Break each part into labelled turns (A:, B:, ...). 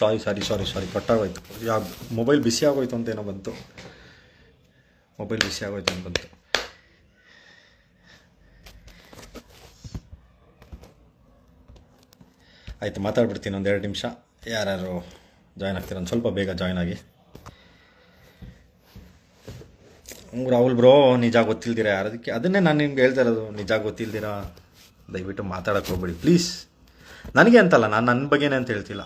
A: ಸಾರಿ sorry sorry ಸಾರಿ ಕಟ್ಟಾಗೋಯ್ತು. ಯಾವ mobile ಬಿಸಿ ಆಗೋಯ್ತು ಅಂತೇನೋ ಬಂತು. ಮೊಬೈಲ್ ಬಿಸಿ ಆಗೋಯ್ತು ಅಂತ ಬಂತು. ಆಯಿತು, ಮಾತಾಡ್ಬಿಡ್ತೀನಿ ಒಂದು ಎರಡು ನಿಮಿಷ. ಯಾರ್ಯಾರು ಜಾಯ್ನ್ ಆಗ್ತೀರ ಒಂದು ಸ್ವಲ್ಪ ಬೇಗ ಜಾಯ್ನ್ ಆಗಿ. ರಾಹುಲ್ ಬ್ರೋ ನಿಜ ಗೊತ್ತಿಲ್ದಿರ ಯಾರು? ಅದಕ್ಕೆ, ಅದನ್ನೇ ನಾನು ನಿಮ್ಗೆ ಹೇಳ್ತಾ ಇರೋದು, ನಿಜ ಗೊತ್ತಿಲ್ದಿರ? ದಯವಿಟ್ಟು ಮಾತಾಡೋಕ್ಕೆ ಹೋಗ್ಬೇಡಿ ಪ್ಲೀಸ್ ನನಗೆ ಅಂತಲ್ಲ, ನಾನು ನನ್ನ ಬಗ್ಗೆನೇ ಅಂತ ಹೇಳ್ತಿಲ್ಲ.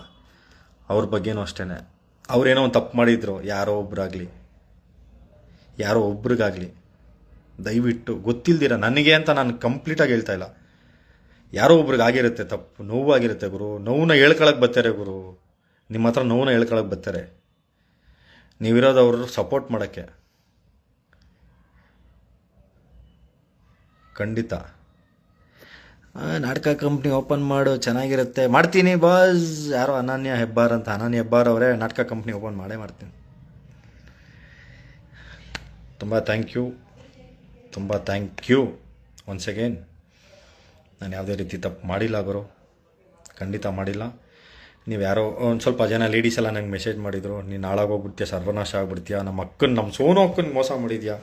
A: ಅವ್ರ ಬಗ್ಗೆನೂ ಅಷ್ಟೇ ಅವ್ರೇನೋ ಒಂದು ತಪ್ಪು ಮಾಡಿದ್ರು, ಯಾರೋ ಒಬ್ಬರಾಗಲಿ ಯಾರೋ ಒಬ್ರಿಗಾಗಲಿ. ದಯವಿಟ್ಟು ಗೊತ್ತಿಲ್ದಿರ ನನಗೆ ಅಂತ ನಾನು ಕಂಪ್ಲೀಟಾಗಿ ಹೇಳ್ತಾ ಇಲ್ಲ. ಯಾರೋ ಒಬ್ರಿಗೆ ಆಗಿರುತ್ತೆ ತಪ್ಪು ನೋವಾಗಿರುತ್ತೆ ಗುರು. ನೋವನ್ನ ಹೇಳ್ಕೊಳಕ್ಕೆ ಬರ್ತಾರೆ ಗುರು. ನಿಮ್ಮ ಹತ್ರ ನೋವನ್ನ ಹೇಳ್ಕೊಳಕ್ಕೆ ಬರ್ತಾರೆ. ನೀವಿರೋದು ಅವರು ಸಪೋರ್ಟ್ ಮಾಡೋಕ್ಕೆ. ಖಂಡಿತ. ನಾಟಕ ಕಂಪ್ನಿ ಓಪನ್ ಮಾಡು, ಚೆನ್ನಾಗಿರುತ್ತೆ. ಮಾಡ್ತೀನಿ, ಬಾಸ್. ಯಾರೋ ಅನನ್ಯ ಹೆಬ್ಬಾರ್ ಅಂತ, ಅನನ್ಯ ಹೆಬ್ಬಾರ್ ಅವರೇ, ನಾಟಕ ಕಂಪ್ನಿ ಓಪನ್ ಮಾಡೇ ಮಾಡ್ತೀನಿ. ತುಂಬ ಥ್ಯಾಂಕ್ ಯು ತುಂಬ ಥ್ಯಾಂಕ್ ಯು ಒನ್ಸ್ ಅಗೇನ್ ನಾನು ಯಾವುದೇ ರೀತಿ ತಪ್ಪು ಮಾಡಿಲ್ಲ ಗುರು. ಖಂಡಿತ ಮಾಡಿಲ್ಲ. ನೀವು ಯಾರೋ, ಒಂದು ಸ್ವಲ್ಪ ಜನ ಲೇಡೀಸ್ ಎಲ್ಲ ನಂಗೆ ಮೆಸೇಜ್ ಮಾಡಿದರು. ನೀನು ಹಾಳಾಗೋಗ್ಬಿಡ್ತೀಯ ಸರ್ವನಾಶ ಆಗ್ಬಿಡ್ತೀಯ, ನಮ್ಮ ಅಕ್ಕನ, ನಮ್ಮ ಸೋನು ಅಕ್ಕನ ಮೋಸ ಮಾಡಿದ್ಯಾ?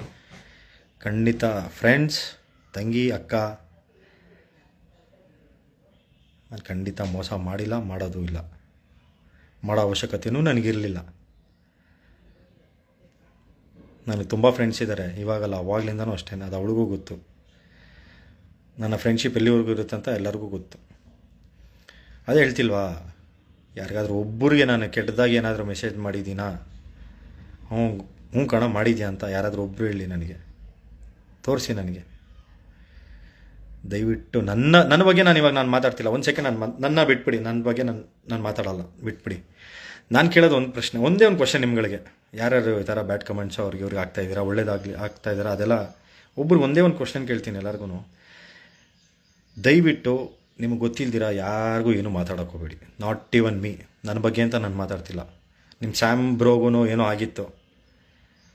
A: ಖಂಡಿತ ಫ್ರೆಂಡ್ಸ್ ತಂಗಿ, ಅಕ್ಕ ನಾನು ಖಂಡಿತ ಮೋಸ ಮಾಡಿಲ್ಲ, ಮಾಡೋದು ಇಲ್ಲ. ಮಾಡೋ ಅವಶ್ಯಕತೆಯೂ ನನಗಿರಲಿಲ್ಲ. ನನಗೆ ತುಂಬ ಫ್ರೆಂಡ್ಸ್ ಇದ್ದಾರೆ ಇವಾಗಲ್ಲ ಅವಾಗಲಿಂದನೂ ಅಷ್ಟೇ, ಅದು ಅವಳಿಗೂ ಗೊತ್ತು. ನನ್ನ ಫ್ರೆಂಡ್ಶಿಪ್ ಎಲ್ಲಿವರೆಗೂ ಇರುತ್ತೆ ಅಂತ ಎಲ್ಲರಿಗೂ ಗೊತ್ತು. ಅದೇ ಹೇಳ್ತಿಲ್ವಾ, ಯಾರಿಗಾದ್ರೂ ಒಬ್ಬರಿಗೆ ನಾನು ಕೆಟ್ಟದಾಗಿ ಏನಾದರೂ ಮೆಸೇಜ್ ಮಾಡಿದ್ದೀನಾ ಹ್ಞೂ ಹ್ಞೂ ಕಣ, ಮಾಡಿದ್ಯಾ ಅಂತ ಯಾರಾದರೂ ಒಬ್ಬರು ಹೇಳಿ ನನಗೆ. ತೋರಿಸಿ ನನಗೆ. ದಯವಿಟ್ಟು ನನ್ನ ನನ್ನ ಬಗ್ಗೆ ನಾನು ಇವಾಗ ನಾನು ಮಾತಾಡ್ತಿಲ್ಲ. ಒಂದು ಸೆಕೆಂಡ್ ನಾನು ನನ್ನ ಬಿಟ್ಬಿಡಿ. ನನ್ನ ಬಗ್ಗೆ ನಾನು ನಾನು ಮಾತಾಡಲ್ಲ. ಬಿಟ್ಬಿಡಿ. ನಾನು ಕೇಳೋದು ಒಂದು ಪ್ರಶ್ನೆ, ಒಂದೇ ಒಂದು ಕ್ವಶನ್ ನಿಮ್ಗಳಿಗೆ. ಯಾರ್ಯಾರು ಈ ಥರ ಬ್ಯಾಡ್ ಕಮೆಂಟ್ಸ್ ಅವ್ರಿಗೆ ಇವ್ರಿಗೆ ಆಗ್ತಾ ಇದ್ದೀರಾ, ಒಳ್ಳೇದಾಗಲಿ, ಆಗ್ತಾ ಇದ್ದೀರಾ, ಅದೆಲ್ಲ ಒಬ್ಬರು ಒಂದೇ ಒಂದು ಕ್ವಶನ್ ಕೇಳ್ತೀನಿ ಎಲ್ಲರಿಗೂ ದಯವಿಟ್ಟು ನಿಮಗೆ ಗೊತ್ತಿಲ್ದಿರ, ಯಾರಿಗೂ ಏನು ಮಾತಾಡೋಕೆ ಹೋಗಬೇಡಿ. ನಾಟ್ ಇವನ್ ಮೀ ನನ್ನ ಬಗ್ಗೆ ಅಂತ ನಾನು ಮಾತಾಡ್ತಿಲ್ಲ. ನಿಮ್ಮ ಸ್ಯಾಮ್ ಬ್ರೋಗೂ ಏನೋ ಆಗಿತ್ತು.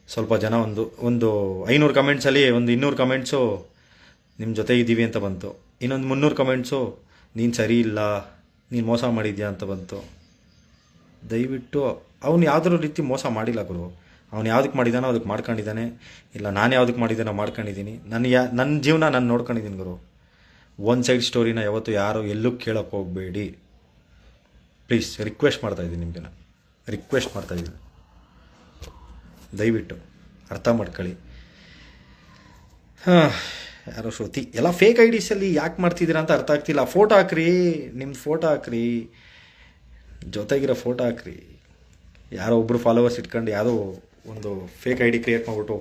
A: ಸ್ವಲ್ಪ ಜನ ಒಂದು ಒಂದು ಐನೂರು ಕಮೆಂಟ್ಸಲ್ಲಿ ಒಂದು ಇನ್ನೂರು ಕಮೆಂಟ್ಸು ನಿಮ್ಮ ಜೊತೆ ಇದ್ದೀವಿ ಅಂತ ಬಂತು. ಇನ್ನೊಂದು ಮುನ್ನೂರು ಕಮೆಂಟ್ಸು ನೀನು ಸರಿ ಇಲ್ಲ, ನೀನು ಮೋಸ ಮಾಡಿದ್ಯಾ? ಅಂತ ಬಂತು. ದಯವಿಟ್ಟು ಅವನು ಯಾವುದಾದ್ರು ರೀತಿ ಮೋಸ ಮಾಡಿಲ್ಲ ಗುರು. ಅವನು ಯಾವುದಕ್ಕೆ ಮಾಡಿದಾನೋ ಅದಕ್ಕೆ ಮಾಡ್ಕೊಂಡಿದ್ದಾನೆ. ಇಲ್ಲ, ನಾನು ಯಾವುದಕ್ಕೆ ಮಾಡಿದ್ದಾನೋ ಮಾಡ್ಕೊಂಡಿದ್ದೀನಿ ನನ್ನ ಯಾ ನನ್ನ ಜೀವನ ನಾನು ನೋಡ್ಕೊಂಡಿದ್ದೀನಿ ಗುರು. ಒಂದು ಸೈಡ್ ಸ್ಟೋರಿನ ಯಾವತ್ತು ಯಾರೋ ಎಲ್ಲೂ ಕೇಳೋಕ್ಕೆ ಹೋಗಬೇಡಿ. ಪ್ಲೀಸ್ ರಿಕ್ವೆಸ್ಟ್ ಮಾಡ್ತಾಯಿದ್ದೀನಿ ನಿಮಗೆ ನಾನು. ರಿಕ್ವೆಸ್ಟ್ ಮಾಡ್ತಾಯಿದ್ದೀನಿ ದಯವಿಟ್ಟು ಅರ್ಥ ಮಾಡ್ಕೊಳ್ಳಿ. ಹಾಂ ಯಾರೋ ಶ್ರುತಿ. ಎಲ್ಲ ಫೇಕ್ ಐ ಡಿಸಲ್ಲಿ ಯಾಕೆ ಮಾಡ್ತಿದ್ದೀರಾ ಅಂತ ಅರ್ಥ ಆಗ್ತಿಲ್ಲ. ಫೋಟೋ ಹಾಕ್ರಿ ನಿಮ್ಮ ಫೋಟೋ ಹಾಕ್ರಿ, ಜೊತೆಗಿರೋ ಫೋಟೋ ಹಾಕ್ರಿ. ಯಾರೋ ಒಬ್ಬರು ಫಾಲೋವರ್ಸ್ ಇಟ್ಕೊಂಡು ಯಾವುದೋ ಒಂದು ಫೇಕ್ ಐ ಡಿ ಕ್ರಿಯೇಟ್ ಮಾಡಿಬಿಟ್ಟು,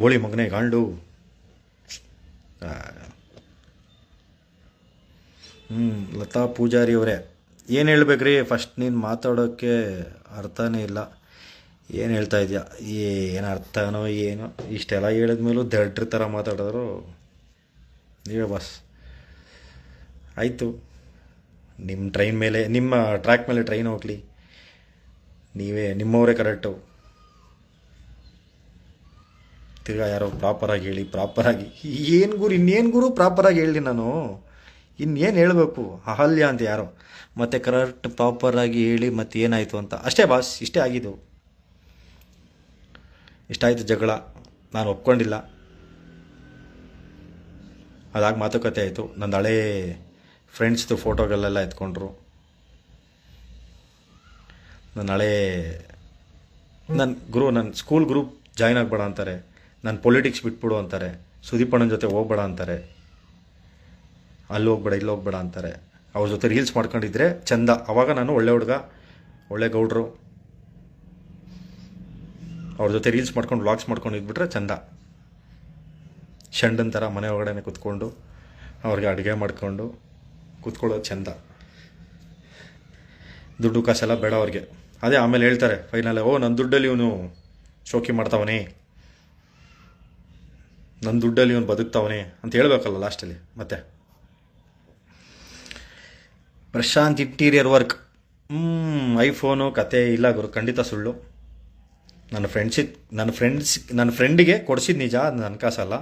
A: ಬೋಳಿ ಮಗನೇ, ಗಾಂಡು. ಹ್ಞೂ ಲತಾ ಪೂಜಾರಿ ಅವರೇ, ಏನು ಹೇಳ್ಬೇಕ್ರಿ? ಫಸ್ಟ್ ನೀನು ಮಾತಾಡೋಕ್ಕೆ ಅರ್ಥನೇ ಇಲ್ಲ. ಏನು ಹೇಳ್ತಾ ಇದೆಯಾ? ಏನು ಅರ್ಥನೋ, ಏನೋ. ಇಷ್ಟೆಲ್ಲ ಹೇಳಿದ್ಮೇಲೂ ದಡ್ರ ಥರ ಮಾತಾಡಿದ್ರು ನೀವೇ ಬಾಸ್ ಆಯಿತು. ನಿಮ್ಮ ಟ್ರೈನ್ ಮೇಲೆ, ನಿಮ್ಮ ಟ್ರ್ಯಾಕ್ ಮೇಲೆ ಟ್ರೈನ್ ಹೋಗಲಿ. ನೀವೇ, ನಿಮ್ಮವರೇ ಕರೆಕ್ಟು ತಿರ್ಗಾ ಯಾರೋ ಪ್ರಾಪರಾಗಿ ಹೇಳಿ ಪ್ರಾಪರಾಗಿ ಏನು ಗುರು, ಇನ್ನೇನು ಗುರು ಪ್ರಾಪರಾಗಿ ಹೇಳಿ ನಾನು? ಇನ್ನೇನು ಹೇಳಬೇಕು? ಅಹಲ್ಯ ಅಂತ ಯಾರೋ. ಮತ್ತೆ ಕರೆಕ್ಟ್ ಪ್ರಾಪರಾಗಿ ಹೇಳಿ ಮತ್ತೆ ಏನಾಯಿತು ಅಂತ. ಅಷ್ಟೇ ಬಾಸ್ ಇಷ್ಟೇ ಆಗಿದ್ದು. ಇಷ್ಟಾಯಿತು ಜಗಳ. ನಾನು ಒಪ್ಕೊಂಡಿಲ್ಲ. ಅದಾಗಿ ಮಾತುಕತೆ ಆಯಿತು. ನಂದು ಹಳೇ ಫ್ರೆಂಡ್ಸ್ದು ಫೋಟೋಗಳೆಲ್ಲ ಎತ್ಕೊಂಡ್ರು. ನನ್ನ ಹಳೇ ನನ್ನ ಗುರು ನನ್ನ ಸ್ಕೂಲ್ ಗ್ರೂಪ್ ಜಾಯ್ನ್ ಆಗಬೇಡ ಅಂತಾರೆ. ನಾನು ಪೊಲಿಟಿಕ್ಸ್ ಬಿಟ್ಬಿಡು ಅಂತಾರೆ. ಸುದೀಪಣ್ಣನ ಜೊತೆ ಹೋಗ್ಬೇಡ ಅಂತಾರೆ. ಅಲ್ಲಿ ಹೋಗ್ಬೇಡ, ಇಲ್ಲಿ ಹೋಗ್ಬೇಡ ಅಂತಾರೆ. ಅವ್ರ ಜೊತೆ ರೀಲ್ಸ್ ಮಾಡ್ಕೊಂಡಿದ್ರೆ ಚಂದ. ಅವಾಗ ನಾನು ಒಳ್ಳೆ ಹುಡುಗ, ಒಳ್ಳೆ ಗೌಡ್ರು. ಅವ್ರ ಜೊತೆ ರೀಲ್ಸ್ ಮಾಡ್ಕೊಂಡು ವ್ಲಾಗ್ಸ್ ಮಾಡ್ಕೊಂಡು ಇದ್ಬಿಟ್ರೆ ಚಂದ. ಶಂಡನ್ ಥರ ಮನೆ ಒಳಗಡೆ ಕುತ್ಕೊಂಡು, ಅವ್ರಿಗೆ ಅಡುಗೆ ಮಾಡಿಕೊಂಡು ಕುತ್ಕೊಳ್ಳೋದು ಚೆಂದ. ದುಡ್ಡು ಕಾಸೆಲ್ಲ ಬೇಡ ಅವ್ರಿಗೆ. ಅದೇ ಆಮೇಲೆ ಹೇಳ್ತಾರೆ ಫೈನಲ್ ಓ ನನ್ನ ದುಡ್ಡಲ್ಲಿ ಇವನು ಶೋಕಿ ಮಾಡ್ತಾವನೇ. ನನ್ನ ದುಡ್ಡಲ್ಲಿ ಇವನು ಬದುಕ್ತಾವನೆ ಅಂತ ಹೇಳಬೇಕಲ್ಲ ಲಾಸ್ಟಲ್ಲಿ, ಮತ್ತೆ. ಪ್ರಶಾಂತ್ ಇಂಟೀರಿಯರ್ ವರ್ಕ್ ಹ್ಞೂ ಐಫೋನು ಕತೆ ಇಲ್ಲ ಗುರು, ಖಂಡಿತ ಸುಳ್ಳು. ನನ್ನ ಫ್ರೆಂಡ್ಸಿಗೆ ನನ್ನ ಫ್ರೆಂಡ್ಸ್ ನನ್ನ ಫ್ರೆಂಡಿಗೆ ಕೊಡ್ಸಿದ್ದು ನಿಜ ನನ್ನ ಕಾಸಲ್ಲ.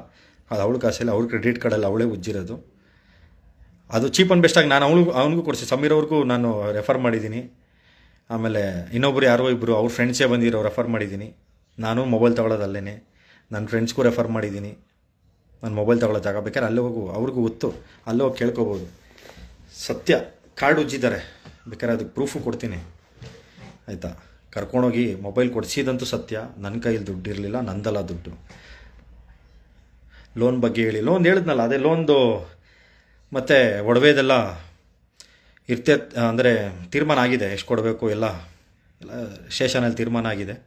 A: ಅದು ಅವಳು ಕಾಸಿಲ್ಲ ಅವ್ಳ ಕ್ರೆಡಿಟ್ ಕಾರ್ಡಲ್ಲಿ ಅವಳೇ ಉಜ್ಜಿರೋದು. ಅದು ಚೀಪ್ ಆ್ಯಂಡ್ ಬೆಸ್ಟಾಗಿ ನಾನು ಅವಳು ಅವನಿಗೂ ಕೊಡಿಸಿ. ಸಮೀರ್ ಅವ್ರಿಗೂ ನಾನು ರೆಫರ್ ಮಾಡಿದ್ದೀನಿ. ಆಮೇಲೆ ಇನ್ನೊಬ್ರು ಯಾರೋ ಇಬ್ಬರು ಅವ್ರ ಫ್ರೆಂಡ್ಸೇ ಬಂದಿರೋ ರೆಫರ್ ಮಾಡಿದ್ದೀನಿ. ನಾನು ಮೊಬೈಲ್ ತೊಗೊಳೋದಲ್ಲೇ ನನ್ನ ಫ್ರೆಂಡ್ಸ್ಗೂ ರೆಫರ್ ಮಾಡಿದ್ದೀನಿ. ನಾನು ಮೊಬೈಲ್ ತೊಗೊಳೋ ಜಾಗ ಬೇಕಾದ್ರೆ ಅಲ್ಲಿ ಹೋಗು. ಅವ್ರಿಗೂ ಗೊತ್ತು. ಅಲ್ಲಿ ಹೋಗಿ ಕೇಳ್ಕೊಬೋದು. ಸತ್ಯ ಕಾರ್ಡ್ ಉಜ್ಜಿದ್ದಾರೆ. ಬೇಕಾದ್ರೆ ಅದಕ್ಕೆ ಪ್ರೂಫು ಕೊಡ್ತೀನಿ. ಆಯಿತಾ? ಕರ್ಕೊಂಡೋಗಿ ಮೊಬೈಲ್ ಕೊಡಿಸಿದಂತೂ ಸತ್ಯ. ನನ್ನ ಕೈಯಲ್ಲಿ ದುಡ್ಡು ಇರಲಿಲ್ಲ, ನಂದಲ್ಲ ದುಡ್ಡು. ಲೋನ್ ಬಗ್ಗೆ ಹೇಳಿ. ಲೋನ್ ಹೇಳಿದ್ನಲ್ಲ ಅದೇ ಲೋನ್ದು ಮತ್ತು ಒಡವೆದೆಲ್ಲ ಇರ್ತೆ ಅಂದರೆ ತೀರ್ಮಾನ ಆಗಿದೆ. ಎಷ್ಟು ಕೊಡಬೇಕು ಎಲ್ಲ ಎಲ್ಲ ಸ್ಟೇಷನಲ್ಲಿ ತೀರ್ಮಾನ ಆಗಿದೆ.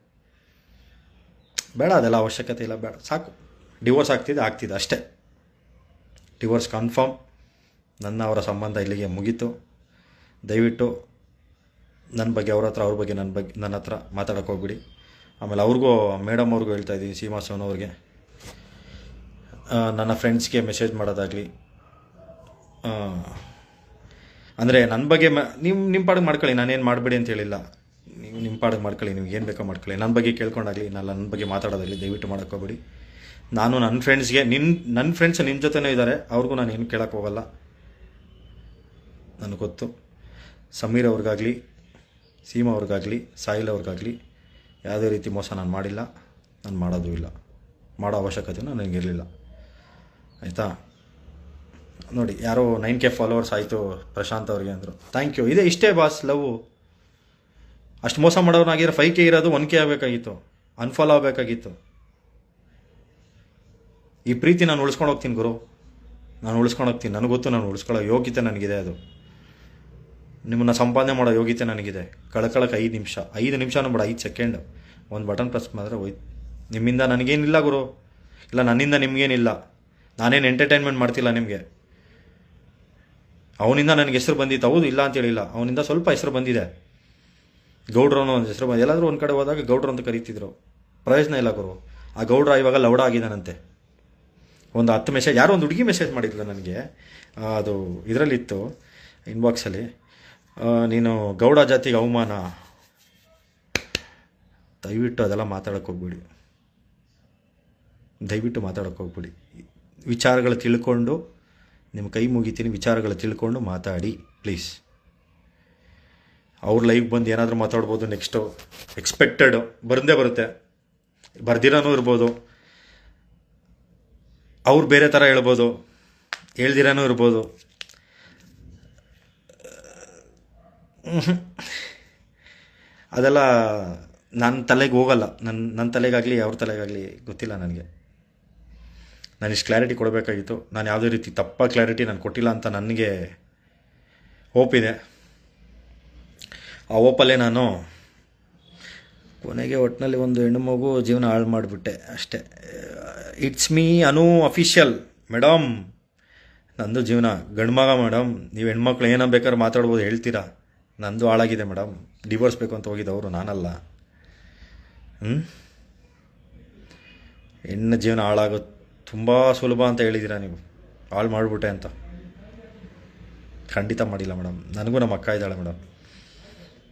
A: ಬೇಡ ಅದೆಲ್ಲ ಅವಶ್ಯಕತೆ ಇಲ್ಲ ಬೇಡ. ಸಾಕು. ಡಿವೋರ್ಸ್ ಆಗ್ತಿದೆ ಆಗ್ತಿದೆ ಅಷ್ಟೇ. ಡಿವೋರ್ಸ್ ಕನ್ಫರ್ಮ್ ನನ್ನ ಅವರ ಸಂಬಂಧ ಇಲ್ಲಿಗೆ ಮುಗೀತು. ದಯವಿಟ್ಟು ನನ್ನ ಬಗ್ಗೆ ಅವ್ರ ಹತ್ರ ಅವ್ರ ಬಗ್ಗೆ ನನ್ನ ಬಗ್ಗೆ ನನ್ನ ಹತ್ರ ಮಾತಾಡೋಕೆ ಹೋಗ್ಬಿಡಿ. ಆಮೇಲೆ ಅವ್ರಿಗೂ ಮೇಡಮ್ ಅವ್ರಿಗೂ ಹೇಳ್ತಾ ಇದ್ದೀನಿ ಸೀಮಾ ಸೋನ್ ಅವ್ರಿಗೆ. ಆ, ನನ್ನ ಫ್ರೆಂಡ್ಸ್ಗೆ ಮೆಸೇಜ್ ಮಾಡೋದಾಗಲಿ. ಅಂದರೆ ನನ್ನ ಬಗ್ಗೆ ಮ ನಿಮ್ಮ ನಿಮ್ಮ ಪಾಡಿಗೆ ಮಾಡ್ಕೊಳ್ಳಿ ನಾನೇನು ಮಾಡಬೇಡಿ ಅಂತ ಹೇಳಿಲ್ಲ. ನೀವು ನಿಮ್ಮ ಪಾಡಿಗೆ ಮಾಡ್ಕೊಳ್ಳಿ, ನಿಮ್ಗೆ ಏನು ಬೇಕೋ ಮಾಡ್ಕೊಳ್ಳಿ. ನನ್ನ ಬಗ್ಗೆ ಕೇಳ್ಕೊಂಡಾಗಲಿ ನಾನು ನನ್ನ ಬಗ್ಗೆ ಮಾತಾಡೋದಾಗಲಿ, ದಯವಿಟ್ಟು ಮಾಡೋಕೆ ಹೋಗ್ಬೇಡಿ. ನಾನು ನನ್ನ ಫ್ರೆಂಡ್ಸ್ಗೆ ನಿನ್ನ ನನ್ನ ಫ್ರೆಂಡ್ಸ್ ನಿಮ್ಮ ಜೊತೆನೇ ಇದ್ದಾರೆ ಅವ್ರಿಗೂ ನಾನು ಏನು ಕೇಳೋಕ್ಕೆ ಹೋಗಲ್ಲ. ನನಗೆ ಗೊತ್ತು. ಸಮೀರ್ ಅವ್ರಿಗಾಗಲಿ, ಸೀಮಾ ಅವ್ರಿಗಾಗಲಿ, ಸಾಹಿಲ್ ಅವ್ರಿಗಾಗಲಿ, ಯಾವುದೇ ರೀತಿ ಮೋಸ ನಾನು ಮಾಡಿಲ್ಲ. ನಾನು ಮಾಡೋದು ಇಲ್ಲ. ಮಾಡೋ ಅವಶ್ಯಕತೆಯೂ ನನಗಿರಲಿಲ್ಲ ಆಯಿತಾ? ನೋಡಿ, ಯಾರೋ ನೈನ್ ಕೆ ಫಾಲೋವರ್ಸ್ ಆಯಿತು ಪ್ರಶಾಂತ್ ಅವ್ರಿಗೆ ಅಂದರು. ಥ್ಯಾಂಕ್ ಯು ಇದೇ ಇಷ್ಟೇ ಬಾಸ್ ಲವ್. ಅಷ್ಟು ಮೋಸ ಮಾಡೋನಾಗಿರೋ ಫೈವ್ ಕೆ ಇರೋದು ಒನ್ ಕೆ ಆಗಬೇಕಾಗಿತ್ತು. ಅನ್ಫಾಲೋ ಆಗಬೇಕಾಗಿತ್ತು. ಈ ಪ್ರೀತಿ ನಾನು ಉಳಿಸ್ಕೊಂಡು ಹೋಗ್ತೀನಿ ಗುರು. ನಾನು ಉಳಿಸ್ಕೊಂಡು ಹೋಗ್ತೀನಿ. ನನಗೆ ಗೊತ್ತು ನಾನು ಉಳಿಸ್ಕೊಳ್ಳೋ ಯೋಗ್ಯತೆ ನನಗಿದೆ ಅದು. ನಿಮ್ಮನ್ನು ಸಂಪಾದನೆ ಮಾಡೋ ಯೋಗ್ಯತೆ ನನಗಿದೆ. ಕಳಕಳಕ್ಕೆ ಐದು ನಿಮಿಷ. ಐದು ನಿಮಿಷ ಬೇಡ, ಐದು ಸೆಕೆಂಡ್ ಒಂದು ಬಟನ್ ಪ್ರೆಸ್ ಮಾಡಿದ್ರೆ ಹೋಯ್ತು. ನಿಮ್ಮಿಂದ ನನಗೇನಿಲ್ಲ ಗುರು. ಇಲ್ಲ, ನನ್ನಿಂದ ನಿಮಗೇನಿಲ್ಲ. ನಾನೇನು ಎಂಟರ್ಟೈನ್ಮೆಂಟ್ ಮಾಡ್ತಿಲ್ಲ ನಿಮಗೆ? ಅವನಿಂದ ನನಗೆ ಹೆಸರು ಬಂದಿತ್ತು, ಹೌದು, ಇಲ್ಲ ಅಂತ ಹೇಳಿಲ್ಲ. ಅವನಿಂದ ಸ್ವಲ್ಪ ಹೆಸರು ಬಂದಿದೆ. ಗೌಡ್ರು ಅನ್ನೋ ಒಂದು ಹೆಸರು ಬಂದು ಎಲ್ಲಾದರೂ ಒಂದು ಕಡೆ ಹೋದಾಗ ಗೌಡ್ರು ಅಂತ ಕರೀತಿದ್ರು. ಪ್ರಯೋಜನ ಇಲ್ಲ ಗುರು. ಆ ಗೌಡ್ರ ಇವಾಗ ಲೌಡ ಆಗಿದ್ದಾನಂತೆ. ಒಂದು ಹತ್ತು ಮೆಸೇಜ್ ಯಾರೋ ಒಂದು ಹುಡುಗಿ ಮೆಸೇಜ್ ಮಾಡಿದ್ಲು ನನಗೆ. ಅದು ಇದರಲ್ಲಿತ್ತು ಇನ್ಬಾಕ್ಸಲ್ಲಿ ನೀನು ಗೌಡ ಜಾತಿಗೆ ಅವಮಾನ. ದಯವಿಟ್ಟು ಅದೆಲ್ಲ ಮಾತಾಡೋಕ್ಕೆ ಹೋಗ್ಬಿಡಿ. ದಯವಿಟ್ಟು ಮಾತಾಡೋಕ್ಕೆ ಹೋಗ್ಬೇಡಿ. ವಿಚಾರಗಳು ತಿಳ್ಕೊಂಡು, ನಿಮ್ಮ ಕೈ ಮುಗಿತೀನಿ, ವಿಚಾರಗಳು ತಿಳ್ಕೊಂಡು ಮಾತಾಡಿ ಪ್ಲೀಸ್ ಅವ್ರ ಲೈಫ್ ಬಂದು ಏನಾದರೂ ಮಾತಾಡ್ಬೋದು ನೆಕ್ಸ್ಟು ಎಕ್ಸ್ಪೆಕ್ಟೆಡ್ ಬಂದೇ ಬರುತ್ತೆ. ಬರ್ದಿರೋನೂ ಇರ್ಬೋದು. ಅವ್ರು ಬೇರೆ ಥರ ಹೇಳ್ಬೋದು. ಹೇಳ್ದಿರೋನೂ ಇರ್ಬೋದು. ಅದೆಲ್ಲ ನನ್ನ ತಲೆಗೆ ಹೋಗಲ್ಲ. ನನ್ನ ನನ್ನ ತಲೆಗಾಗಲಿ, ಅವ್ರ ತಲೆಗಾಗಲಿ ಗೊತ್ತಿಲ್ಲ ನನಗೆ. ನಾನು ಇಷ್ಟು ಕ್ಲಾರಿಟಿ ಕೊಡಬೇಕಾಗಿತ್ತು. ನಾನು ಯಾವುದೇ ರೀತಿ ತಪ್ಪ ಕ್ಲಾರಿಟಿ ನಾನು ಕೊಟ್ಟಿಲ್ಲ ಅಂತ ನನಗೆ ಹೋಪ್ ಇದೆ. ಆ ಹೋಪಲ್ಲೇ ನಾನು ಕೊನೆಗೆ ಒಟ್ಟಿನಲ್ಲಿ ಒಂದು ಹೆಣ್ಣು ಮಗು ಜೀವನ ಹಾಳು ಮಾಡಿಬಿಟ್ಟೆ ಅಷ್ಟೇ. It's me Anu official madam ನಂದು ಜೀವನ ಗಂಡು ಮಗ ಮೇಡಮ್ ನೀವು ಹೆಣ್ಮಕ್ಳು ಏನೋ ಬೇಕಾದ್ರೆ ಮಾತಾಡ್ಬೋದು, ಹೇಳ್ತೀರಾ? ನಂದು ಹಾಳಾಗಿದೆ ಮೇಡಮ್ ಡಿವೋರ್ಸ್ ಬೇಕು ಅಂತ ಹೋಗಿದ್ದವರು ನಾನಲ್ಲ. ಹ್ಞೂ ಹೆಣ್ಣು ಜೀವನ ಹಾಳಾಗೋದು ತುಂಬ ಸುಲಭ ಅಂತ ಹೇಳಿದ್ದೀರಾ ನೀವು? ಹಾಳು ಮಾಡಿಬಿಟ್ಟೆ ಅಂತ. ಖಂಡಿತ ಮಾಡಿಲ್ಲ ಮೇಡಮ್. ನನಗೂ ನಮ್ಮ ಅಕ್ಕ ಇದ್ದಾಳೆ ಮೇಡಮ್.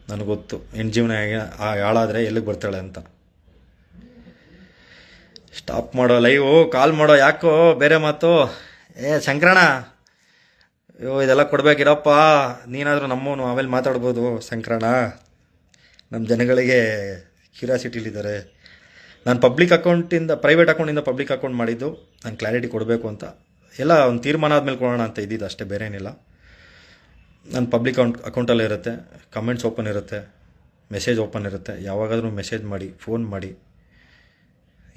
A: ನನಗೆ ಗೊತ್ತು. ಹೆಣ್ಣು ಜೀವನ ಹಾಳಾದರೆ ಎಲ್ಲಿಗೆ ಬರ್ತಾಳೆ ಅಂತ. ಸ್ಟಾಪ್ ಮಾಡೋ ಲೈವು ಕಾಲ್ ಮಾಡೋ ಯಾಕೋ ಬೇರೆ ಮಾತು. ಏ ಶಂಕರಣ ಅಯ್ಯೋ, ಇದೆಲ್ಲ ಕೊಡ್ಬೇಕಿರಪ್ಪ. ನೀನಾದರೂ ನಮ್ಮವನು ಆಮೇಲೆ ಮಾತಾಡ್ಬೋದು ಶಂಕರಣ ನಮ್ಮ ಜನಗಳಿಗೆ ಕ್ಯೂರಿಯಾಸಿಟಿಲಿದ್ದಾರೆ ನಾನು ಪಬ್ಲಿಕ್ ಅಕೌಂಟಿಂದ ಪ್ರೈವೇಟ್ ಅಕೌಂಟಿಂದ ಪಬ್ಲಿಕ್ ಅಕೌಂಟ್ ಮಾಡಿದ್ದು, ನಾನು ಕ್ಲಾರಿಟಿ ಕೊಡಬೇಕು ಅಂತ. ಎಲ್ಲ ಒಂದು ತೀರ್ಮಾನ ಆದಮೇಲೆ ಕೊಡೋಣ ಅಂತ ಇದ್ದಿದ್ದು ಅಷ್ಟೇ ಬೇರೆ ಏನಿಲ್ಲ ನನ್ನ ಪಬ್ಲಿಕ್ ಅಕೌಂಟ್ ಅಕೌಂಟಲ್ಲೇ ಇರುತ್ತೆ ಕಮೆಂಟ್ಸ್ ಓಪನ್ ಇರುತ್ತೆ ಮೆಸೇಜ್ ಓಪನ್ ಇರುತ್ತೆ. ಯಾವಾಗಾದರೂ ಮೆಸೇಜ್ ಮಾಡಿ ಫೋನ್ ಮಾಡಿ,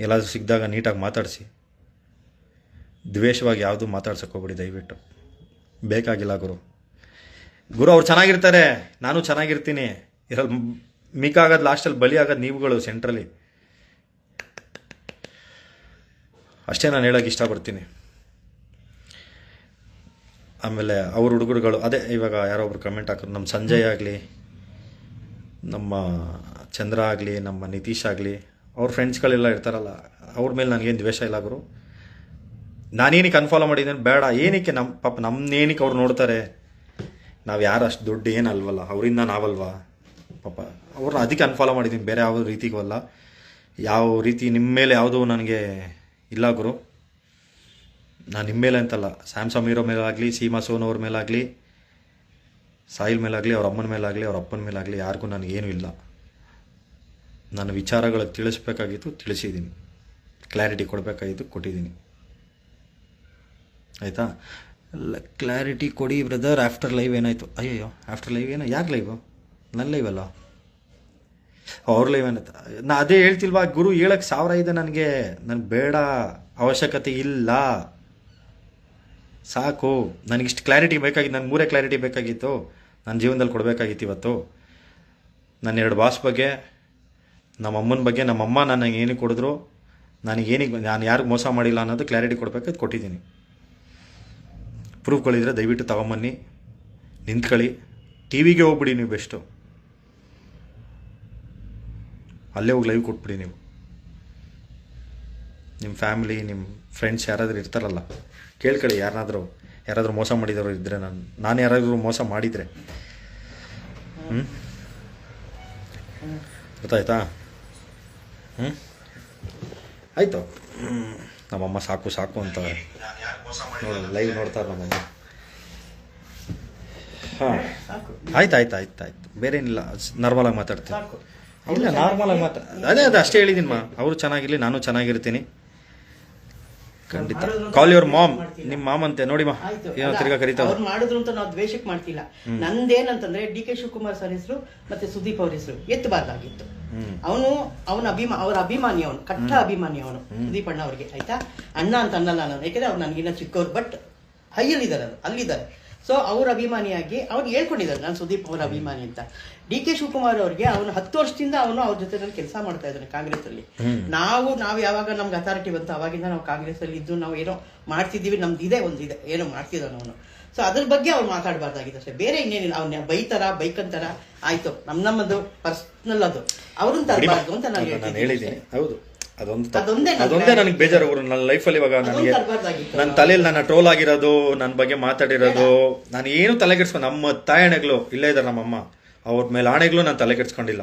A: ಎಲ್ಲಾದರೂ ಸಿಕ್ಕಿದಾಗ ನೀಟಾಗಿ ಮಾತಾಡಿಸಿ. ದ್ವೇಷವಾಗಿ ಯಾವುದೂ ಮಾತಾಡ್ಸೋಕ್ಕೋಗ್ಬಿಡಿ ದಯವಿಟ್ಟು. ಬೇಕಾಗಿಲ್ಲ ಗುರು. ಗುರು, ಅವ್ರು ಚೆನ್ನಾಗಿರ್ತಾರೆ. ನಾನು ಚೆನ್ನಾಗಿರ್ತೀನಿ. ಇರಲ್ಲಿ ಮಿಕ್ಕಾಗೋದು ಲಾಸ್ಟಲ್ಲಿ ಬಲಿ ಆಗೋದು ನೀವುಗಳು ಸೆಂಟ್ರಲ್ಲಿ ಅಷ್ಟೇ ನಾನು ಹೇಳೋಕ್ಕೆ ಇಷ್ಟಪಡ್ತೀನಿ. ಆಮೇಲೆ ಅವ್ರ ಹುಡುಗರುಗಳು, ಅದೇ ಇವಾಗ ಯಾರೋ ಒಬ್ರು ಕಮೆಂಟ್ ಹಾಕೋರು ನಮ್ಮ ಸಂಜಯ್ ಆಗಲಿ, ನಮ್ಮ ಚಂದ್ರ ಆಗಲಿ, ನಮ್ಮ ನಿತೀಶ್ ಆಗಲಿ, ಅವ್ರ ಫ್ರೆಂಡ್ಸ್ಗಳೆಲ್ಲ ಇರ್ತಾರಲ್ಲ, ಅವ್ರ ಮೇಲೆ ನನಗೇನು ದ್ವೇಷ ಇಲ್ಲ ಗುರು. ನಾನೇನಕ್ಕೆ ಅನ್ಫಾಲೋ ಮಾಡಿದ್ದೇನೆ ಬೇಡ, ಏನಕ್ಕೆ ನಮ್ಮ ಪಾಪ ನಮ್ಮನ್ನೇನಕ್ಕೆ ಅವ್ರು ನೋಡ್ತಾರೆ? ನಾವು ಯಾರು ಅಷ್ಟು ದುಡ್ಡು ಏನಲ್ವಲ್ಲ ಅವರಿಂದ ನಾವಲ್ವಾ? ಪಾಪ ಅವ್ರನ್ನ ಅದಕ್ಕೆ ಅನ್ಫಾಲೋ ಮಾಡಿದ್ದೀನಿ, ಬೇರೆ ಯಾವ ರೀತಿಗೂ ಅಲ್ಲ. ಯಾವ ರೀತಿ ನಿಮ್ಮ ಮೇಲೆ ಯಾವುದೂ ನನಗೆ ಇಲ್ಲ ಗುರು. ನಾನು ನಿಮ್ಮ ಮೇಲೆ ಅಂತಲ್ಲ. ಸ್ಯಾಮ್ಸಂಗ್ ಹೀರೋ ಮೇಲಾಗಲಿ ಸೀಮಾ ಸೋನ್ ಅವ್ರ ಮೇಲಾಗಲಿ ಸಾಯಿಲ್ ಮೇಲಾಗಲಿ, ಅವ್ರ ಅಮ್ಮನ ಮೇಲಾಗಲಿ, ಅವ್ರ ಅಪ್ಪನ ಮೇಲಾಗಲಿ ಯಾರಿಗೂ ನನಗೇನು ಇಲ್ಲ. ನನ್ನ ವಿಚಾರಗಳು ತಿಳಿಸ್ಬೇಕಾಗಿತ್ತು ತಿಳಿಸಿದ್ದೀನಿ ಕ್ಲಾರಿಟಿ ಕೊಡಬೇಕಾಗಿತ್ತು ಕೊಟ್ಟಿದ್ದೀನಿ ಆಯಿತಾ? ಕ್ಲಾರಿಟಿ ಕೊಡಿ ಬ್ರದರ್ ಆಫ್ಟರ್ ಲೈವ್ ಏನಾಯಿತು? ಅಯ್ಯಯ್ಯೋ ಆಫ್ಟರ್ ಲೈವ್ ಏನೋ ಯಾಕೆ ಲೈವು ನನ್ನ ಲೈವ್ ಅವ್ರ ಲೈವ್ ನಾ ಅದೇ ಹೇಳ್ತಿಲ್ವಾ, ಗುರು ಹೇಳಕ್ಕೆ ಸಾವಿರ ಇದೆ ನನಗೆ ನನಗೆ ಬೇಡ ಅವಶ್ಯಕತೆ ಇಲ್ಲ. ಸಾಕು, ನನಗಿಷ್ಟು ಕ್ಲಾರಿಟಿ ಬೇಕಾಗಿತ್ತು ನನಗೆ ಮೂರೇ ಕ್ಲಾರಿಟಿ ಬೇಕಾಗಿತ್ತು. ನನ್ನ ಜೀವನದಲ್ಲಿ ಕೊಡಬೇಕಾಗಿತ್ತು ಇವತ್ತು. ನನ್ನ ಎರಡು ಬಾಸ್ ಬಗ್ಗೆ, ನಮ್ಮ ಅಮ್ಮನ ಬಗ್ಗೆ ನಮ್ಮಮ್ಮ ನನಗೆ ಏನಕ್ಕೆ ಕೊಡಿದ್ರು ನನಗೇನಿಗೆ ನಾನು ಯಾರಿಗೂ ಮೋಸ ಮಾಡಿಲ್ಲ ಅನ್ನೋದು ಕ್ಲಾರಿಟಿ ಕೊಡಬೇಕಾದ್ರೆ ಕೊಟ್ಟಿದ್ದೀನಿ. ಪ್ರೂಫ್ಗಳಿದ್ರೆ ದಯವಿಟ್ಟು ತಗೊಂಬನ್ನಿ. ನಿಂತ್ಕೊಳ್ಳಿ. ಟಿ ವಿಗೆ ಹೋಗ್ಬಿಡಿ ನೀವು ಬೆಸ್ಟು. ಅಲ್ಲೇ ಹೋಗಿ ಲೈವ್ ಕೊಟ್ಬಿಡಿ ನೀವು. ನಿಮ್ಮ ಫ್ಯಾಮಿಲಿ ನಿಮ್ಮ ಫ್ರೆಂಡ್ಸ್ ಯಾರಾದರೂ ಇರ್ತಾರಲ್ಲ ಕೇಳ್ಕೊಳ್ಳಿ ಯಾರನ್ನಾದರೂ. ಯಾರಾದರೂ ಮೋಸ ಮಾಡಿದವರು ಇದ್ದರೆ ನಾನು ನಾನು ಯಾರಾದರೂ ಮೋಸ ಮಾಡಿದರೆ. ಹ್ಞೂ ಗೊತ್ತಾಯ್ತಾ? ಹ್ಞೂ ಆಯಿತು. ನಮ್ಮಮ್ಮ ಸಾಕು ಸಾಕು ಅಂತ ನೋಡಿ ಲೈವ್ ನೋಡ್ತಾರೆ ನಮ್ಮಮ್ಮ. ಹಾಂ. ಆಯ್ತು ಆಯ್ತು ಆಯ್ತು ಆಯ್ತು ಬೇರೆ ಏನಿಲ್ಲ ನಾರ್ಮಲಾಗಿ ಮಾತಾಡ್ತೀನಿ
B: ಸಾಕು
A: ನಾರ್ಮಲ್ ಆಗಿ ಮಾತಾ ಅದೇ ಅದೇ ಅಷ್ಟೇ ಹೇಳಿದೀನಿ ಮಾ. ಅವರು ಚೆನ್ನಾಗಿರ್ಲಿ ನಾನು ಚೆನ್ನಾಗಿರ್ತೀನಿ. ಖಂಡಿತ. ಕಾಲ್ ಯುವರ್ ಮಾಮ್ ನಿಮ್ಮ ಮಾಮ್ ಅಂತೆ. ನೋಡಿ ಮಾ.
B: ಆಯ್ತು
A: ಏನೋ ತಿರ್ಗಾ ಕರಿತಾವ.
B: ಅವ್ರು ಮಾಡಿದ್ರು ಅಂತ ನಾವು ದ್ವೇಷಕ್ಕೆ ಮಾಡ್ತಿಲ್ಲ. ನಂದೇನಂತಂದ್ರೆ ಡಿ ಕೆ ಶಿವಕುಮಾರ್ ಸರ್ ಹೆಸರು ಮತ್ತೆ ಸುದೀಪ್ ಅವ್ರ ಹೆಸರು. ಎತ್ತಬಾರ್ದಾಗಿತ್ತು. ಅವನು ಅವನ ಅಭಿಮಾ ಅವ್ರ ಅಭಿಮಾನಿ ಅವನು. ಕಟ್ಟ ಅಭಿಮಾನಿ ಅವನು ಸುದೀಪ್ ಅಣ್ಣ ಅವ್ರಿಗೆ ಆಯ್ತಾ? ಅಣ್ಣ ಅಂತ ಅನ್ನಲ್ಲ ನಾನು ಯಾಕಂದ್ರೆ ಅವ್ರು ನನಗಿನ್ನ ಚಿಕ್ಕವ್ರು ಬಟ್ ಹೈಯಲ್ಲಿದ್ದಾರೆ ಅವ್ರು ಅಲ್ಲಿದ್ದಾರೆ. ಸೊ ಅವ್ರ ಅಭಿಮಾನಿಯಾಗಿ ಅವ್ರು ಹೇಳ್ಕೊಂಡಿದ್ದಾರೆ. ನಾನು ಸುದೀಪ್ ಅವರ ಅಭಿಮಾನಿ ಅಂತ. ಡಿ ಕೆ ಶಿವಕುಮಾರ್ ಅವ್ರಿಗೆ ಅವನು ಹತ್ತು ವರ್ಷದಿಂದ ಅವನು ಅವ್ರ ಜೊತೆ ಕೆಲಸ ಮಾಡ್ತಾ ಇದ್ದಾನೆ ಕಾಂಗ್ರೆಸ್ ಅಲ್ಲಿ ನಾವು ನಾವು ಯಾವಾಗ ನಮ್ಗೆ ಅಥಾರಿಟಿ ಬಂತು ಅವಾಗಿಂದ ನಾವು ಕಾಂಗ್ರೆಸ್ ಅಲ್ಲಿ ಇದ್ದು ನಾವು ಏನೋ ಮಾಡ್ತಿದ್ದೀವಿ ನಮ್ದು ಇದೆ ಒಂದಿದೆ ಏನೋ ಮಾಡ್ತಿದ್ದಾನೆ ಅವನು. ಸೊ ಅದ್ರ ಬಗ್ಗೆ ಅವ್ರು ಮಾತಾಡಬಾರ್ದಾಗಿದೆ ಅಷ್ಟೇ. ಬೇರೆ ಇನ್ನೇನಿಲ್ಲ. ಅವ್ನ ಬೈತಾರ ಬೈಕಂತಾರ? ಆಯ್ತು. ನಮ್ ನಮ್ಮದು ಪರ್ಸನಲ್ ಅದು. ಅವ್ರನ್ನ ತರಬಾರ್ದು ಅಂತ ನಾನು
A: ನಾನು ಹೇಳಿದ್ದೀನಿ. ಹೌದು. ಅದೊಂದು.
B: ಅದೊಂದೇ
A: ನನಗೆ ಬೇಜಾರು ಅವರು ನನ್ನ ಲೈಫಲ್ಲಿ ಇವಾಗ ನನಗೆ ನನ್ನ ತಲೆಯಲ್ಲಿ ನನ್ನ ಟ್ರೋಲ್ ಆಗಿರೋದು ನನ್ನ ಬಗ್ಗೆ ಮಾತಾಡಿರೋದು ನಾನು ಏನು ತಲೆ ಕೆಡ್ಸ್ಕೊಂಡು ನಮ್ಮ ತಾಯಣೆಗಳು ಇಲ್ಲೇ ಇದ್ದಾರೆ ನಮ್ಮಮ್ಮ ಅವ್ರ ಮೇಲೆ ಆಣೆಗಳು ನಾನು ತಲೆ ಕೆಡ್ಸ್ಕೊಂಡಿಲ್ಲ.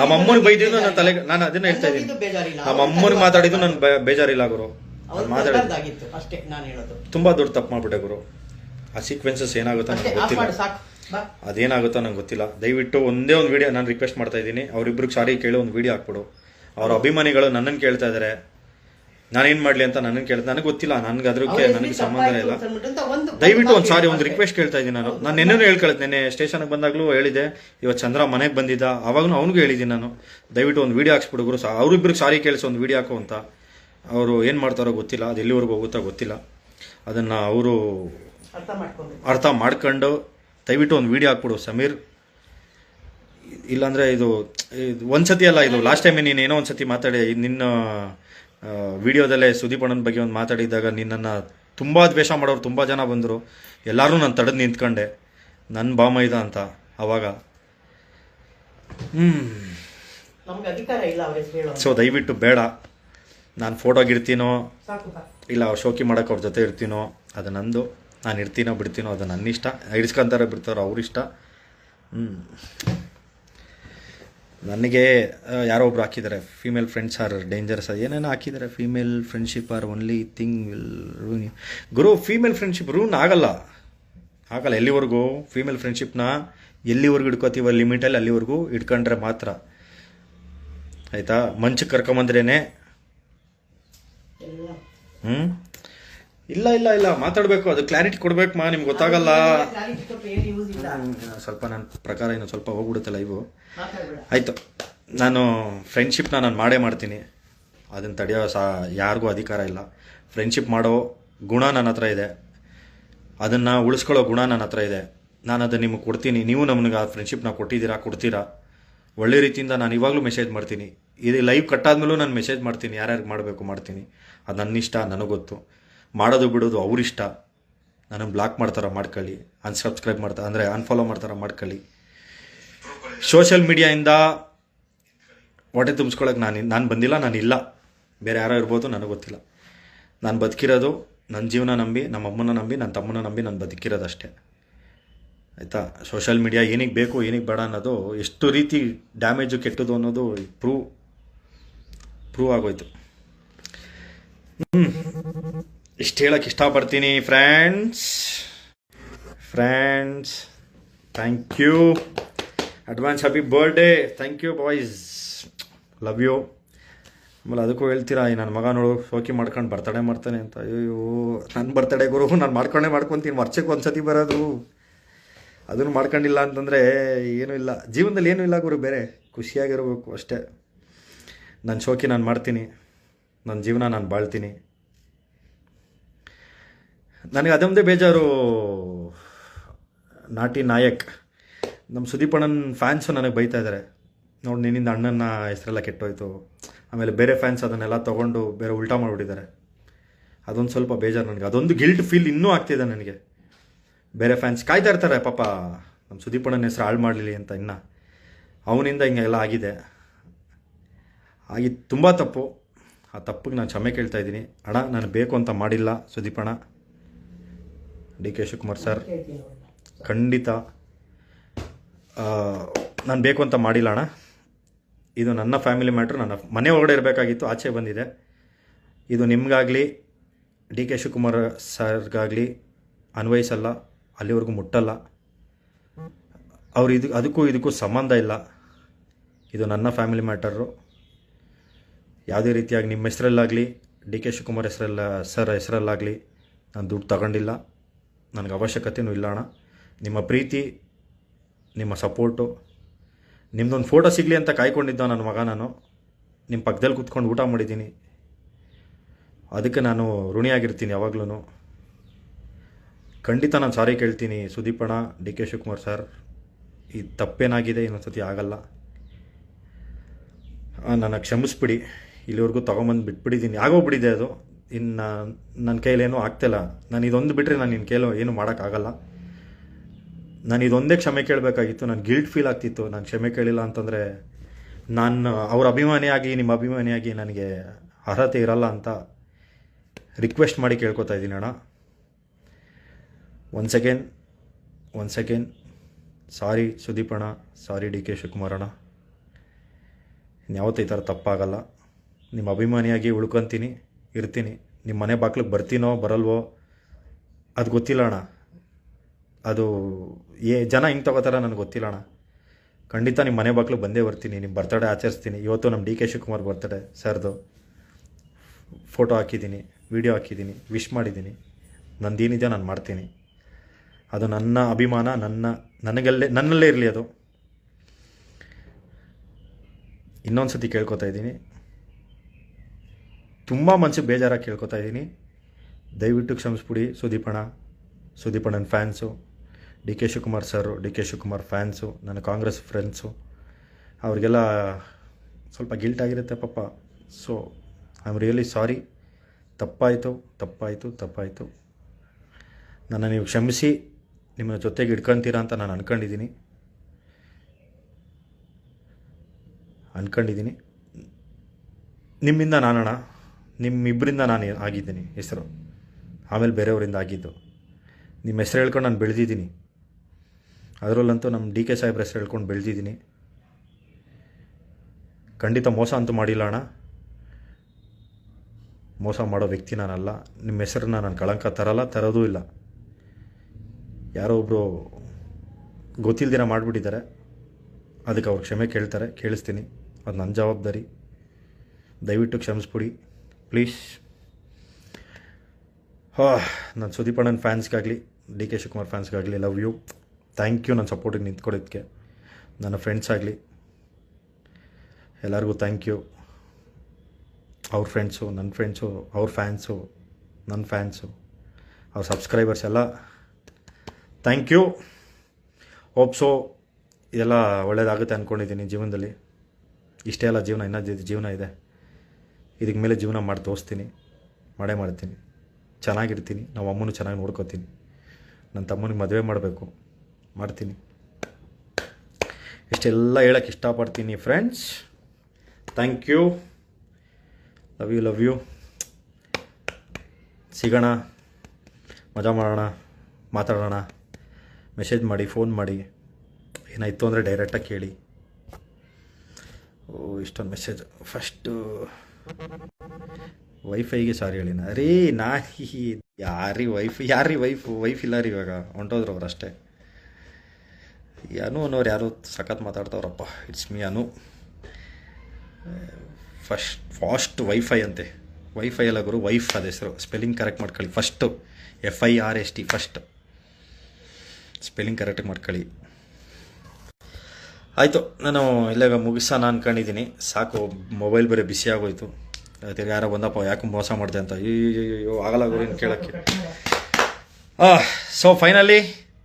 A: ನಮ್ಮ ಅಮ್ಮನ ಬೈದಿದ್ದು ನಾನು ತಲೆ ನಾನು ಅದನ್ನ ಹೇಳ್ತಾ ಇದ್ದೀನಿ. ನಮ್ಮ ಅಮ್ಮನ ಮಾತಾಡಿದ್ದು ನನ್ ಬೇಜಾರಿಲ್ಲ ಗುರು. ಮಾತಾಡಿದ್ದು
B: ತರಬಾರ್ದಾಗಿತ್ತು ಅಷ್ಟೇ ನಾನು ಹೇಳೋದು.
A: ತುಂಬಾ ದೊಡ್ಡ ತಪ್ಪು ಮಾಡ್ಬಿಟ್ಟೆ ಗುರು. ಆ ಸೀಕ್ವೆನ್ಸಸ್ ಏನಾಗುತ್ತೋ ನನಗೆ ಗೊತ್ತಿಲ್ಲ. ಅದೇನಾಗುತ್ತೋ ನಂಗೆ ಗೊತ್ತಿಲ್ಲ. ದಯವಿಟ್ಟು ಒಂದೇ ಒಂದು ವಿಡಿಯೋ ನಾನು ರಿಕ್ವೆಸ್ಟ್ ಮಾಡ್ತಾ ಇದ್ದೀನಿ. ಅವರಿಬ್ರಿಗೆ ಸಾರಿ ಕೇಳಿ ಒಂದು ವಿಡಿಯೋ ಹಾಕ್ಬಿಡು. ಅವ್ರ ಅಭಿಮಾನಿಗಳು ನನ್ನನ್ನು ಕೇಳ್ತಾ ಇದ್ದಾರೆ ನಾನೇನು ಮಾಡ್ಲಿ ಅಂತ ನನ್ನನ್ನು ಕೇಳ್ತಾ ನನಗೆ ಗೊತ್ತಿಲ್ಲ ನನ್ಗೆ ಅದಕ್ಕೆ ನನಗೆ ಸಂಬಂಧ ಇಲ್ಲ. ದಯವಿಟ್ಟು ಒಂದು ಸಾರಿ ಒಂದು ರಿಕ್ವೆಸ್ಟ್ ಕೇಳ್ತಾ ಇದ್ದೀನಿ ನಾನು. ನಾನು ನಿನ್ನೂ ಹೇಳ್ಕೊಳ್ತೀನಿ ನೆನ್ನೆ ಸ್ಟೇಷನ್ಗೆ ಬಂದಾಗಲೂ ಹೇಳಿದೆ ಇವತ್ತು ಚಂದ್ರ ಮನೆಗೆ ಬಂದಿದ್ದ. ಅವಾಗೂ ಅವನಿಗೂ ಹೇಳಿದ್ದೀನಿ ನಾನು. ದಯವಿಟ್ಟು ಒಂದು ವಿಡಿಯೋ ಹಾಕ್ಸ್ಬಿಡು ಗುರು. ಸಾ ಅವ್ರಿಬ್ರಿಗೆ ಸಾರಿ ಕೇಳಿಸಿ ಒಂದು ವಿಡಿಯೋ ಹಾಕು ಅಂತ. ಅವರು ಏನು ಮಾಡ್ತಾರೋ ಗೊತ್ತಿಲ್ಲ. ಅದು ಎಲ್ಲಿವರೆಗೂ ಹೋಗುತ್ತೋ ಗೊತ್ತಿಲ್ಲ. ಅದನ್ನು ಅವರು
B: ಅರ್ಥ ಮಾಡ್ಕೊಂಡು
A: ದಯವಿಟ್ಟು ಒಂದು ವಿಡಿಯೋ ಹಾಕ್ಬಿಡು ಸಮೀರ್. ಇಲ್ಲಾಂದ್ರೆ ಇದು ಇದು ಒಂದ್ಸತಿ ಅಲ್ಲ ಇದು ಲಾಸ್ಟ್ ಟೈಮ್ ನೀನು ಏನೋ ಒಂದ್ಸತಿ ಮಾತಾಡಿ ನಿನ್ನ ವಿಡಿಯೋದಲ್ಲೇ ಸುದೀಪ್ ಅಣ್ಣನ ಬಗ್ಗೆ ಒಂದು ಮಾತಾಡಿದಾಗ ನಿನ್ನನ್ನು ತುಂಬ ದ್ವೇಷ ಮಾಡೋರು ತುಂಬ ಜನ ಬಂದರು. ಎಲ್ಲರೂ ನಾನು ತಡೆದು ನಿಂತ್ಕೊಂಡೆ. ನನ್ನ ಬಾಮ ಇದ ಅಂತ ಅವಾಗ. ಹ್ಞೂ ಸೊ ದಯವಿಟ್ಟು ಬೇಡ. ನಾನು ಫೋಟೋಗಿರ್ತೀನೋ
B: ಇರ್ತೀನೋ
A: ಇಲ್ಲ ಅವ್ರು ಶೋಕಿ ಮಾಡೋಕೆ ಅವ್ರ ಜೊತೆ ಇರ್ತೀನೋ ಅದು ನಂದು. ನಾನು ಇರ್ತೀನೋ ಬಿಡ್ತೀನೋ ಅದು ನನ್ನ ಇಷ್ಟ ಇಡ್ಸ್ಕೊಂತಾರೆ ಬಿಡ್ತಾರೋ ಅವ್ರ ಇಷ್ಟ ಹ್ಞೂ ನನಗೆ ಯಾರೋ ಒಬ್ರು ಹಾಕಿದ್ದಾರೆ. ಫೀಮೇಲ್ ಫ್ರೆಂಡ್ಸ್ ಆರ್ ಡೇಂಜರಸ್ ಏನೇನೋ ಹಾಕಿದ್ದಾರೆ. Female friendship are only thing will ruin Guru female friendship ruin ಆಗಲ್ಲ. ಆಗಲ್ಲ. ಎಲ್ಲಿವರೆಗೂ? ಫೀಮೇಲ್ ಫ್ರೆಂಡ್ಶಿಪ್ನ ಎಲ್ಲಿವರೆಗೂ ಇಟ್ಕೋತೀವ ಲಿಮಿಟಲ್ಲಿ ಅಲ್ಲಿವರೆಗೂ ಇಟ್ಕೊಂಡ್ರೆ ಮಾತ್ರ. ಆಯಿತಾ? ಮಂಚಕ್ಕೆ
B: ಕರ್ಕೊಂಬಂದ್ರೇ
A: ಹ್ಞೂ ಇಲ್ಲ ಇಲ್ಲ ಇಲ್ಲ ಮಾತಾಡಬೇಕು ಅದು ಕ್ಲಾರಿಟಿ ಕೊಡ್ಬೇಕು ಮಾ ನಿಮ್ಗೆ ಗೊತ್ತಾಗಲ್ಲ. ಸ್ವಲ್ಪ ನನ್ನ ಪ್ರಕಾರ ಇನ್ನು ಸ್ವಲ್ಪ ಹೋಗ್ಬಿಡುತ್ತೆ ಲೈವು ಆಯಿತು. ನಾನು ಫ್ರೆಂಡ್ಶಿಪ್ನ ನಾನು ಮಾಡೇ ಮಾಡ್ತೀನಿ. ಅದನ್ನು ತಡೆಯೋ ಸಾ ಯಾರಿಗೂ ಅಧಿಕಾರ ಇಲ್ಲ. ಫ್ರೆಂಡ್ಶಿಪ್ ಮಾಡೋ ಗುಣ ನನ್ನ ಹತ್ರ ಇದೆ. ಅದನ್ನು ಉಳಿಸ್ಕೊಳ್ಳೋ ಗುಣ ನನ್ನ ಹತ್ರ ಇದೆ. ನಾನು ಅದನ್ನು ನಿಮಗೆ ಕೊಡ್ತೀನಿ. ನೀವು ನಮ್ಗೆ ಆ ಫ್ರೆಂಡ್ಶಿಪ್ನ ಕೊಟ್ಟಿದ್ದೀರಾ ಕೊಡ್ತೀರಾ? ಒಳ್ಳೆ ರೀತಿಯಿಂದ ನಾನು ಇವಾಗಲೂ ಮೆಸೇಜ್ ಮಾಡ್ತೀನಿ. ಇದು ಲೈವ್ ಕಟ್ಟಾದ್ಮೇಲೂ ನಾನು ಮೆಸೇಜ್ ಮಾಡ್ತೀನಿ. ಯಾರ್ಯಾರಿಗೆ ಮಾಡಬೇಕು ಮಾಡ್ತೀನಿ. ಅದು ನನ್ನ ಇಷ್ಟ ನನಗೆ ಗೊತ್ತು. ಮಾಡೋದು ಬಿಡೋದು ಅವರಿಷ್ಟ. ನನಗೆ ಬ್ಲಾಕ್ ಮಾಡ್ತಾರ ಮಾಡ್ಕೊಳ್ಳಿ. ಅನ್ಸಬ್ಸ್ಕ್ರೈಬ್ ಮಾಡ್ತಾರೆ ಅಂದರೆ ಅನ್ಫಾಲೋ ಮಾಡ್ತಾರ ಮಾಡ್ಕೊಳ್ಳಿ. ಸೋಷಿಯಲ್ ಮೀಡಿಯಾಯಿಂದ ಹೊಟ್ಟೆ ತುಂಬಿಸ್ಕೊಳ್ಳೋಕೆ ನಾನು ನಾನು ಬಂದಿಲ್ಲ, ನಾನು ಇಲ್ಲ. ಬೇರೆ ಯಾರೋ ಇರ್ಬೋದು, ನನಗೆ ಗೊತ್ತಿಲ್ಲ. ನಾನು ಬದುಕಿರೋದು ನನ್ನ ಜೀವನ ನಂಬಿ ನಮ್ಮ ಅಮ್ಮನ ನಂಬಿ ನನ್ನ ತಮ್ಮನ ನಂಬಿ ನಾನು ಬದುಕಿರೋದು ಅಷ್ಟೇ ಆಯಿತಾ? ಸೋಷಿಯಲ್ ಮೀಡಿಯಾ ಏನಿಗೆ ಬೇಕು, ಏನಿಗೆ ಬೇಡ ಅನ್ನೋದು ಎಷ್ಟು ರೀತಿ ಡ್ಯಾಮೇಜು ಕೆಟ್ಟದು ಅನ್ನೋದು ಪ್ರೂವ್ ಪ್ರೂವ್ ಆಗೋಯ್ತು. ಹ್ಞೂ ಇಷ್ಟು ಹೇಳಕ್ಕೆ ಇಷ್ಟಪಡ್ತೀನಿ friends friends thank you advance happy birthday thank you boys love you ಆಮೇಲೆ ಅದಕ್ಕೂ ಹೇಳ್ತೀರಾ, ಈ ನನ್ನ ಮಗ ನೋಡು ಶೋಕಿ ಮಾಡ್ಕೊಂಡು ಬರ್ತಡೇ ಮಾಡ್ತಾನೆ ಅಂತ. ಅಯ್ಯೋ ನನ್ನ ಬರ್ತಡೇ ಗುರು, ನಾನು ಮಾಡ್ಕೊಂಡೇ ಮಾಡ್ಕೊತೀನಿ, ವರ್ಷಕ್ಕೆ ಒಂದು ಸತಿ ಬರೋದು. ಅದನ್ನು ಮಾಡ್ಕೊಂಡಿಲ್ಲ ಅಂತಂದರೆ ಏನೂ ಇಲ್ಲ. ಜೀವನದಲ್ಲಿ ಏನೂ ಇಲ್ಲ ಗುರು, ಬೇರೆ. ಖುಷಿಯಾಗಿರಬೇಕು ಅಷ್ಟೇ. ನನ್ನ ಶೋಕಿ ನಾನು ಮಾಡ್ತೀನಿ. ನನ್ನ ಜೀವನ ನಾನು ಬಾಳ್ತೀನಿ. ನನಗೆ ಅದೊಂದೇ ಬೇಜಾರು. ನಾಟಿ ನಾಯಕ್. ನಮ್ಮ ಸುದೀಪಣ್ಣನ ಫ್ಯಾನ್ಸು ನನಗೆ ಬೈತಾ ಇದ್ದಾರೆ ನೋಡಿ ನಿನ್ನಿಂದ ಅಣ್ಣನ ಹೆಸರೆಲ್ಲ ಕೆಟ್ಟೋಯ್ತು. ಆಮೇಲೆ ಬೇರೆ ಫ್ಯಾನ್ಸ್ ಅದನ್ನೆಲ್ಲ ತೊಗೊಂಡು ಬೇರೆ ಉಲ್ಟಾ ಮಾಡಿಬಿಟ್ಟಿದ್ದಾರೆ. ಅದೊಂದು ಸ್ವಲ್ಪ ಬೇಜಾರು ನನಗೆ. ಅದೊಂದು ಗಿಲ್ಟ್ ಫೀಲ್ ಇನ್ನೂ ಆಗ್ತಿದೆ ನನಗೆ. ಬೇರೆ ಫ್ಯಾನ್ಸ್ ಕಾಯ್ತಾ ಇರ್ತಾರೆ, ಪಾಪ ನಮ್ಮ ಸುದೀಪಣ್ಣನ ಹೆಸರು ಹಾಳು ಮಾಡಲಿ ಅಂತ ಇನ್ನು. ಅವನಿಂದ ಹಿಂಗೆಲ್ಲ ಆಗಿದೆ. ಆಗಿ ತುಂಬ ತಪ್ಪು. ಆ ತಪ್ಪಿಗೆ ನಾನು ಕ್ಷಮೆ ಕೇಳ್ತಾ ಇದ್ದೀನಿ. ಅಣ್ಣ, ನಾನು ಬೇಕು ಅಂತ ಮಾಡಿಲ್ಲ ಸುದೀಪಣ್ಣ. ಡಿ ಕೆ ಶಿವಕುಮಾರ್ ಸರ್, ಖಂಡಿತ ನಾನು ಬೇಕು ಅಂತ ಮಾಡಿಲ್ಲ ಅಣ್ಣ. ಇದು ನನ್ನ ಫ್ಯಾಮಿಲಿ ಮ್ಯಾಟ್ರ್, ನನ್ನ ಮನೆ ಒಳಗಡೆ ಇರಬೇಕಾಗಿತ್ತು, ಆಚೆ ಬಂದಿದೆ. ಇದು ನಿಮಗಾಗಲಿ, ಡಿ ಕೆ ಶಿವಕುಮಾರ್ ಸರ್ಗಾಗಲಿ ಅನ್ವಯಿಸಲ್ಲ, ಅಲ್ಲಿವರೆಗೂ ಮುಟ್ಟಲ್ಲ. ಅವ್ರು ಇದು, ಅದಕ್ಕೂ ಇದಕ್ಕೂ ಸಂಬಂಧ ಇಲ್ಲ. ಇದು ನನ್ನ ಫ್ಯಾಮಿಲಿ ಮ್ಯಾಟರು. ಯಾವುದೇ ರೀತಿಯಾಗಿ ನಿಮ್ಮ ಹೆಸರಲ್ಲಾಗಲಿ, ಡಿ ಕೆ ಶಿವಕುಮಾರ್ ಹೆಸರಲ್ಲ, ಸರ್ ಹೆಸರಲ್ಲಾಗಲಿ, ನಾನು ದುಡ್ಡು ತಗೊಂಡಿಲ್ಲ. ನನಗೆ ಅವಶ್ಯಕತೆಯೂ ಇಲ್ಲ ಅಣ್ಣ. ನಿಮ್ಮ ಪ್ರೀತಿ, ನಿಮ್ಮ ಸಪೋರ್ಟು ನಿಮ್ಮದೊಂದು ಫೋಟೋ ಸಿಗಲಿ ಅಂತ ಕಾಯ್ಕೊಂಡಿದ್ದ ನನ್ನ ಮಗ ನಾನು. ನಿಮ್ಮ ಪಕ್ಕದಲ್ಲಿ ಕೂತ್ಕೊಂಡು ಊಟ ಮಾಡಿದ್ದೀನಿ. ಅದಕ್ಕೆ ನಾನು ಋಣಿಯಾಗಿರ್ತೀನಿ ಯಾವಾಗ್ಲೂ ಖಂಡಿತ ನಾನು ಸಾರಿ ಕೇಳ್ತೀನಿ ಸುದೀಪಣ್ಣ ಡಿ ಕೆ ಶಿವಕುಮಾರ್ ಸರ್ ಈ ತಪ್ಪೇನಾಗಿದೆ ಇನ್ನೊಂದ್ಸತಿ ಆಗಲ್ಲ. ನನ್ನ ಕ್ಷಮಿಸ್ಬಿಡಿ. ಇಲ್ಲಿವರೆಗೂ ತೊಗೊಂಬಂದು ಬಿಟ್ಬಿಟ್ಟಿದ್ದೀನಿ. ಆಗೋಗ್ಬಿಟ್ಟಿದೆ ಅದು. ಇನ್ನು ನನ್ನ ಕೈಲೇನೂ ಆಗ್ತಿಲ್ಲ. ನಾನು ಇದೊಂದು ಬಿಟ್ಟರೆ ನಾನು ನಿನ್ನ ಕೈಲೋ ಏನು ಮಾಡೋಕ್ಕಾಗಲ್ಲ. ನಾನು ಇದೊಂದೇ ಕ್ಷಮೆ ಕೇಳಬೇಕಾಗಿತ್ತು. ನಾನು ಗಿಲ್ಟ್ ಫೀಲ್ ಆಗ್ತಿತ್ತು. ನಾನು ಕ್ಷಮೆ ಕೇಳಿಲ್ಲ ಅಂತಂದರೆ ನಾನು ಅವ್ರ ಅಭಿಮಾನಿಯಾಗಿ, ನಿಮ್ಮ ಅಭಿಮಾನಿಯಾಗಿ ನನಗೆ ಅರ್ಹತೆ ಇರಲ್ಲ ಅಂತ ರಿಕ್ವೆಸ್ಟ್ ಮಾಡಿ ಕೇಳ್ಕೊತಾ ಇದ್ದೀನಿ ಅಣ್ಣ. ಒಂದು ಸೆಕೆಂಡ್ ಒಂದು ಸೆಕೆಂಡ್ ಸಾರಿ ಸುದೀಪ್ ಅಣ್ಣ ಸಾರಿ ಡಿ ಕೆ ಶಿವಕುಮಾರ್ ಅಣ್ಣ. ಇನ್ಯಾವತ್ತೂ ಈ ಥರ ತಪ್ಪಾಗಲ್ಲ. ನಿಮ್ಮ ಅಭಿಮಾನಿಯಾಗಿ ಉಳ್ಕೊತೀನಿ, ಇರ್ತೀನಿ. ನಿಮ್ಮ ಮನೆ ಬಾಗ್ಲಿಗೆ ಬರ್ತೀನೋ, ಬರಲ್ವೋ? ಅದು ಗೊತ್ತಿಲ್ಲ ಅಣ್ಣ. ಅದು ಏ, ಜನ ಹಿಂಗೆ ತಗೋತಾರ ನನಗೆ ಗೊತ್ತಿಲ್ಲ ಅಣ್ಣ. ಖಂಡಿತ ನಿಮ್ಮ ಮನೆ ಬಾಗ್ಲಿಗೆ ಬಂದೇ ಬರ್ತೀನಿ ನಿಮ್ಮ ಬರ್ತಡೇ ಆಚರಿಸ್ತೀನಿ. ಇವತ್ತು ನಮ್ಮ ಡಿ ಕೆ ಶಿವಕುಮಾರ್ ಬರ್ತಡೇ ಸರ್ದು. ಫೋಟೋ ಹಾಕಿದ್ದೀನಿ, ವಿಡಿಯೋ ಹಾಕಿದ್ದೀನಿ, ವಿಶ್ ಮಾಡಿದ್ದೀನಿ. ನಂದೇನಿದೆ ನಾನು ಮಾಡ್ತೀನಿ. ಅದು ನನ್ನ ಅಭಿಮಾನ, ನನ್ನ, ನನಗಲ್ಲೇ, ನನ್ನಲ್ಲೇ ಇರಲಿ ಅದು. ಇನ್ನೊಂದು ಸತಿ ಕೇಳ್ಕೊತಾ ಇದ್ದೀನಿ. ತುಂಬ ಮನಸ್ಸಿಗೆ ಬೇಜಾರಾಗಿ ಕೇಳ್ಕೊತಾ ಇದ್ದೀನಿ ದಯವಿಟ್ಟು ಕ್ಷಮಿಸ್ಬಿಡಿ, ಸುದೀಪಣ್ಣ. ಸುದೀಪಣ್ಣನ fans. D K Shivakumar sir, D K Shivakumar fans, ನನ್ನ ಕಾಂಗ್ರೆಸ್ ಫ್ರೆಂಡ್ಸು. ಅವ್ರಿಗೆಲ್ಲ ಸ್ವಲ್ಪ ಗಿಲ್ಟ್ ಆಗಿರುತ್ತೆ ಪಾಪ. So I am really sorry ತಪ್ಪಾಯಿತು ತಪ್ಪಾಯಿತು ತಪ್ಪಾಯಿತು. ನನ್ನ ನೀವು ಕ್ಷಮಿಸಿ, ನಿಮ್ಮ ಜೊತೆಗೆ ಇಟ್ಕೊತೀರಾ ಅಂತ ನಾನು ಅನ್ಕೊಂಡಿದ್ದೀನಿ ಅನ್ಕೊಂಡಿದ್ದೀನಿ ನಿಮ್ಮಿಂದ ನಾನಣ್ಣ ನಿಮ್ಮಿಬ್ಬರಿಂದ ನಾನು ಆಗಿದ್ದೀನಿ, ಹೆಸರು. ಆಮೇಲೆ ಬೇರೆಯವರಿಂದ ಆಗಿದ್ದು. ನಿಮ್ಮ ಹೆಸರು ಹೇಳ್ಕೊಂಡು ನಾನು ಬೆಳೆದಿದ್ದೀನಿ. ಅದರಲ್ಲಂತೂ ನಮ್ಮ ಡಿ ಕೆ ಸಾಹೇಬ್ರ ಹೆಸರು ಹೇಳ್ಕೊಂಡು ಬೆಳೆದಿದ್ದೀನಿ. ಖಂಡಿತ ಮೋಸ ಅಂತೂ ಮಾಡಿಲ್ಲ ಅಣ್ಣ. ಮೋಸ ಮಾಡೋ ವ್ಯಕ್ತಿ ನಾನಲ್ಲ. ನಿಮ್ಮ ಹೆಸರನ್ನ ನಾನು ಕಳಂಕ ತರಲ್ಲ, ತರೋದೂ ಇಲ್ಲ. ಯಾರೋ ಒಬ್ಬರು ಗೊತ್ತಿಲ್ದಿರ ಮಾಡಿಬಿಟ್ಟಿದ್ದಾರೆ. ಅದಕ್ಕೆ ಅವ್ರು ಕ್ಷಮೆ ಕೇಳ್ತಾರೆ, ಕೇಳಿಸ್ತೀನಿ. ಅದು ನನ್ನ ಜವಾಬ್ದಾರಿ. ದಯವಿಟ್ಟು ಕ್ಷಮಿಸ್ಬಿಡಿ. ಪ್ಲೀಸ್ ಹಾ ನನ್ನ ಸುದೀಪಣ್ಣನ ಫ್ಯಾನ್ಸ್ಗಾಗಲಿ ಡಿ ಕೆ ಶಿವಕುಮಾರ್ ಫ್ಯಾನ್ಸ್ಗಾಗಲಿ ಲವ್ ಯು ಥ್ಯಾಂಕ್ ಯು ನನ್ನ ಸಪೋರ್ಟಿಗೆ ನಿಂತ್ಕೊಡೋದಕ್ಕೆ ನನ್ನ ಫ್ರೆಂಡ್ಸ್ ಆಗಲಿ. ಎಲ್ಲರಿಗೂ ಥ್ಯಾಂಕ್ ಯು ಅವ್ರ ಫ್ರೆಂಡ್ಸು ನನ್ನ ಫ್ರೆಂಡ್ಸು ಅವ್ರ ಫ್ಯಾನ್ಸು ನನ್ನ ಫ್ಯಾನ್ಸು ಅವ್ರ ಸಬ್ಸ್ಕ್ರೈಬರ್ಸ್ ಎಲ್ಲ ಥ್ಯಾಂಕ್ ಯು ಹೋಪ್ಸೋ ಇದೆಲ್ಲ ಒಳ್ಳೇದಾಗುತ್ತೆ ಅಂದ್ಕೊಂಡಿದ್ದೀನಿ ಜೀವನದಲ್ಲಿ. ಇಷ್ಟೇ ಎಲ್ಲ ಜೀವನ ಇನ್ನೂ ಜೀವನ ಇದೆ. ಇದಕ್ಕೆ ಮೇಲೆ ಜೀವನ ಮಾಡಿ ತೋರಿಸ್ತೀನಿ, ಮಾಡೇ ಮಾಡ್ತೀನಿ. ಚೆನ್ನಾಗಿರ್ತೀನಿ, ನಮ್ಮ ಅಮ್ಮನೂ ಚೆನ್ನಾಗಿ ನೋಡ್ಕೋತೀನಿ. ನನ್ನ ತಮ್ಮನಿಗೆ ಮದುವೆ ಮಾಡಬೇಕು, ಮಾಡ್ತೀನಿ. ಇಷ್ಟೆಲ್ಲ ಹೇಳೋಕ್ಕೆ ಇಷ್ಟಪಡ್ತೀನಿ friends thank you love you love you ಸಿಗೋಣ, ಮಜಾ ಮಾಡೋಣ, ಮಾತಾಡೋಣ. ಮೆಸೇಜ್ ಮಾಡಿ ಫೋನ್ ಮಾಡಿ. ಏನಾಯಿತು ಅಂದರೆ ಡೈರೆಕ್ಟಾಗಿ ಕೇಳಿ. ಓ, ಇಷ್ಟೊಂದು ಮೆಸೇಜ್ ಫಸ್ಟು ವೈಫೈಗೆ ಸಾರಿ ಹೇಳಿ ನಾ ರೀ ನಾ ಯಾರಿ ವೈಫ್ ಯಾರಿ ವೈಫ್ ವೈಫ್ ಇಲ್ಲ ರೀ ಇವಾಗ. ಹೊಂಟೋದ್ರು ಅವ್ರು ಅಷ್ಟೇ. ಅನು ಅನ್ನೋರು ಯಾರು ಸಖತ್ ಮಾತಾಡ್ತಾವ್ರಪ್ಪ. It's me Anu. First fast WiFi ಅಂತೆ. ವೈಫೈ ಎಲ್ಲ ಗುರು, ವೈಫ್ ಅದ ಹೆಸರು. ಸ್ಪೆಲ್ಲಿಂಗ್ ಕರೆಕ್ಟ್ ಮಾಡ್ಕೊಳ್ಳಿ. First F I R S T first spelling ಕರೆಕ್ಟಾಗಿ ಮಾಡ್ಕೊಳ್ಳಿ. ಆಯಿತು, ನಾನು ಇಲ್ಲಾಗ ಮುಗಿಸೋಣ ಅನ್ಕೊಂಡಿದ್ದೀನಿ ಸಾಕು ಮೊಬೈಲ್ ಬೇರೆ ಬಿಸಿ ಆಗೋಯ್ತು. ತಿರ್ಗಿ ಯಾರೋ ಬಂದಪ್ಪ, ಯಾಕೆ ಮೋಸ ಮಾಡಿದೆ ಅಂತ. ಅಯ್ಯೋ ಆಗಲ್ಲ ಗುರು, ಇನ್ನು ಕೇಳೋಕ್ಕೆ. So finally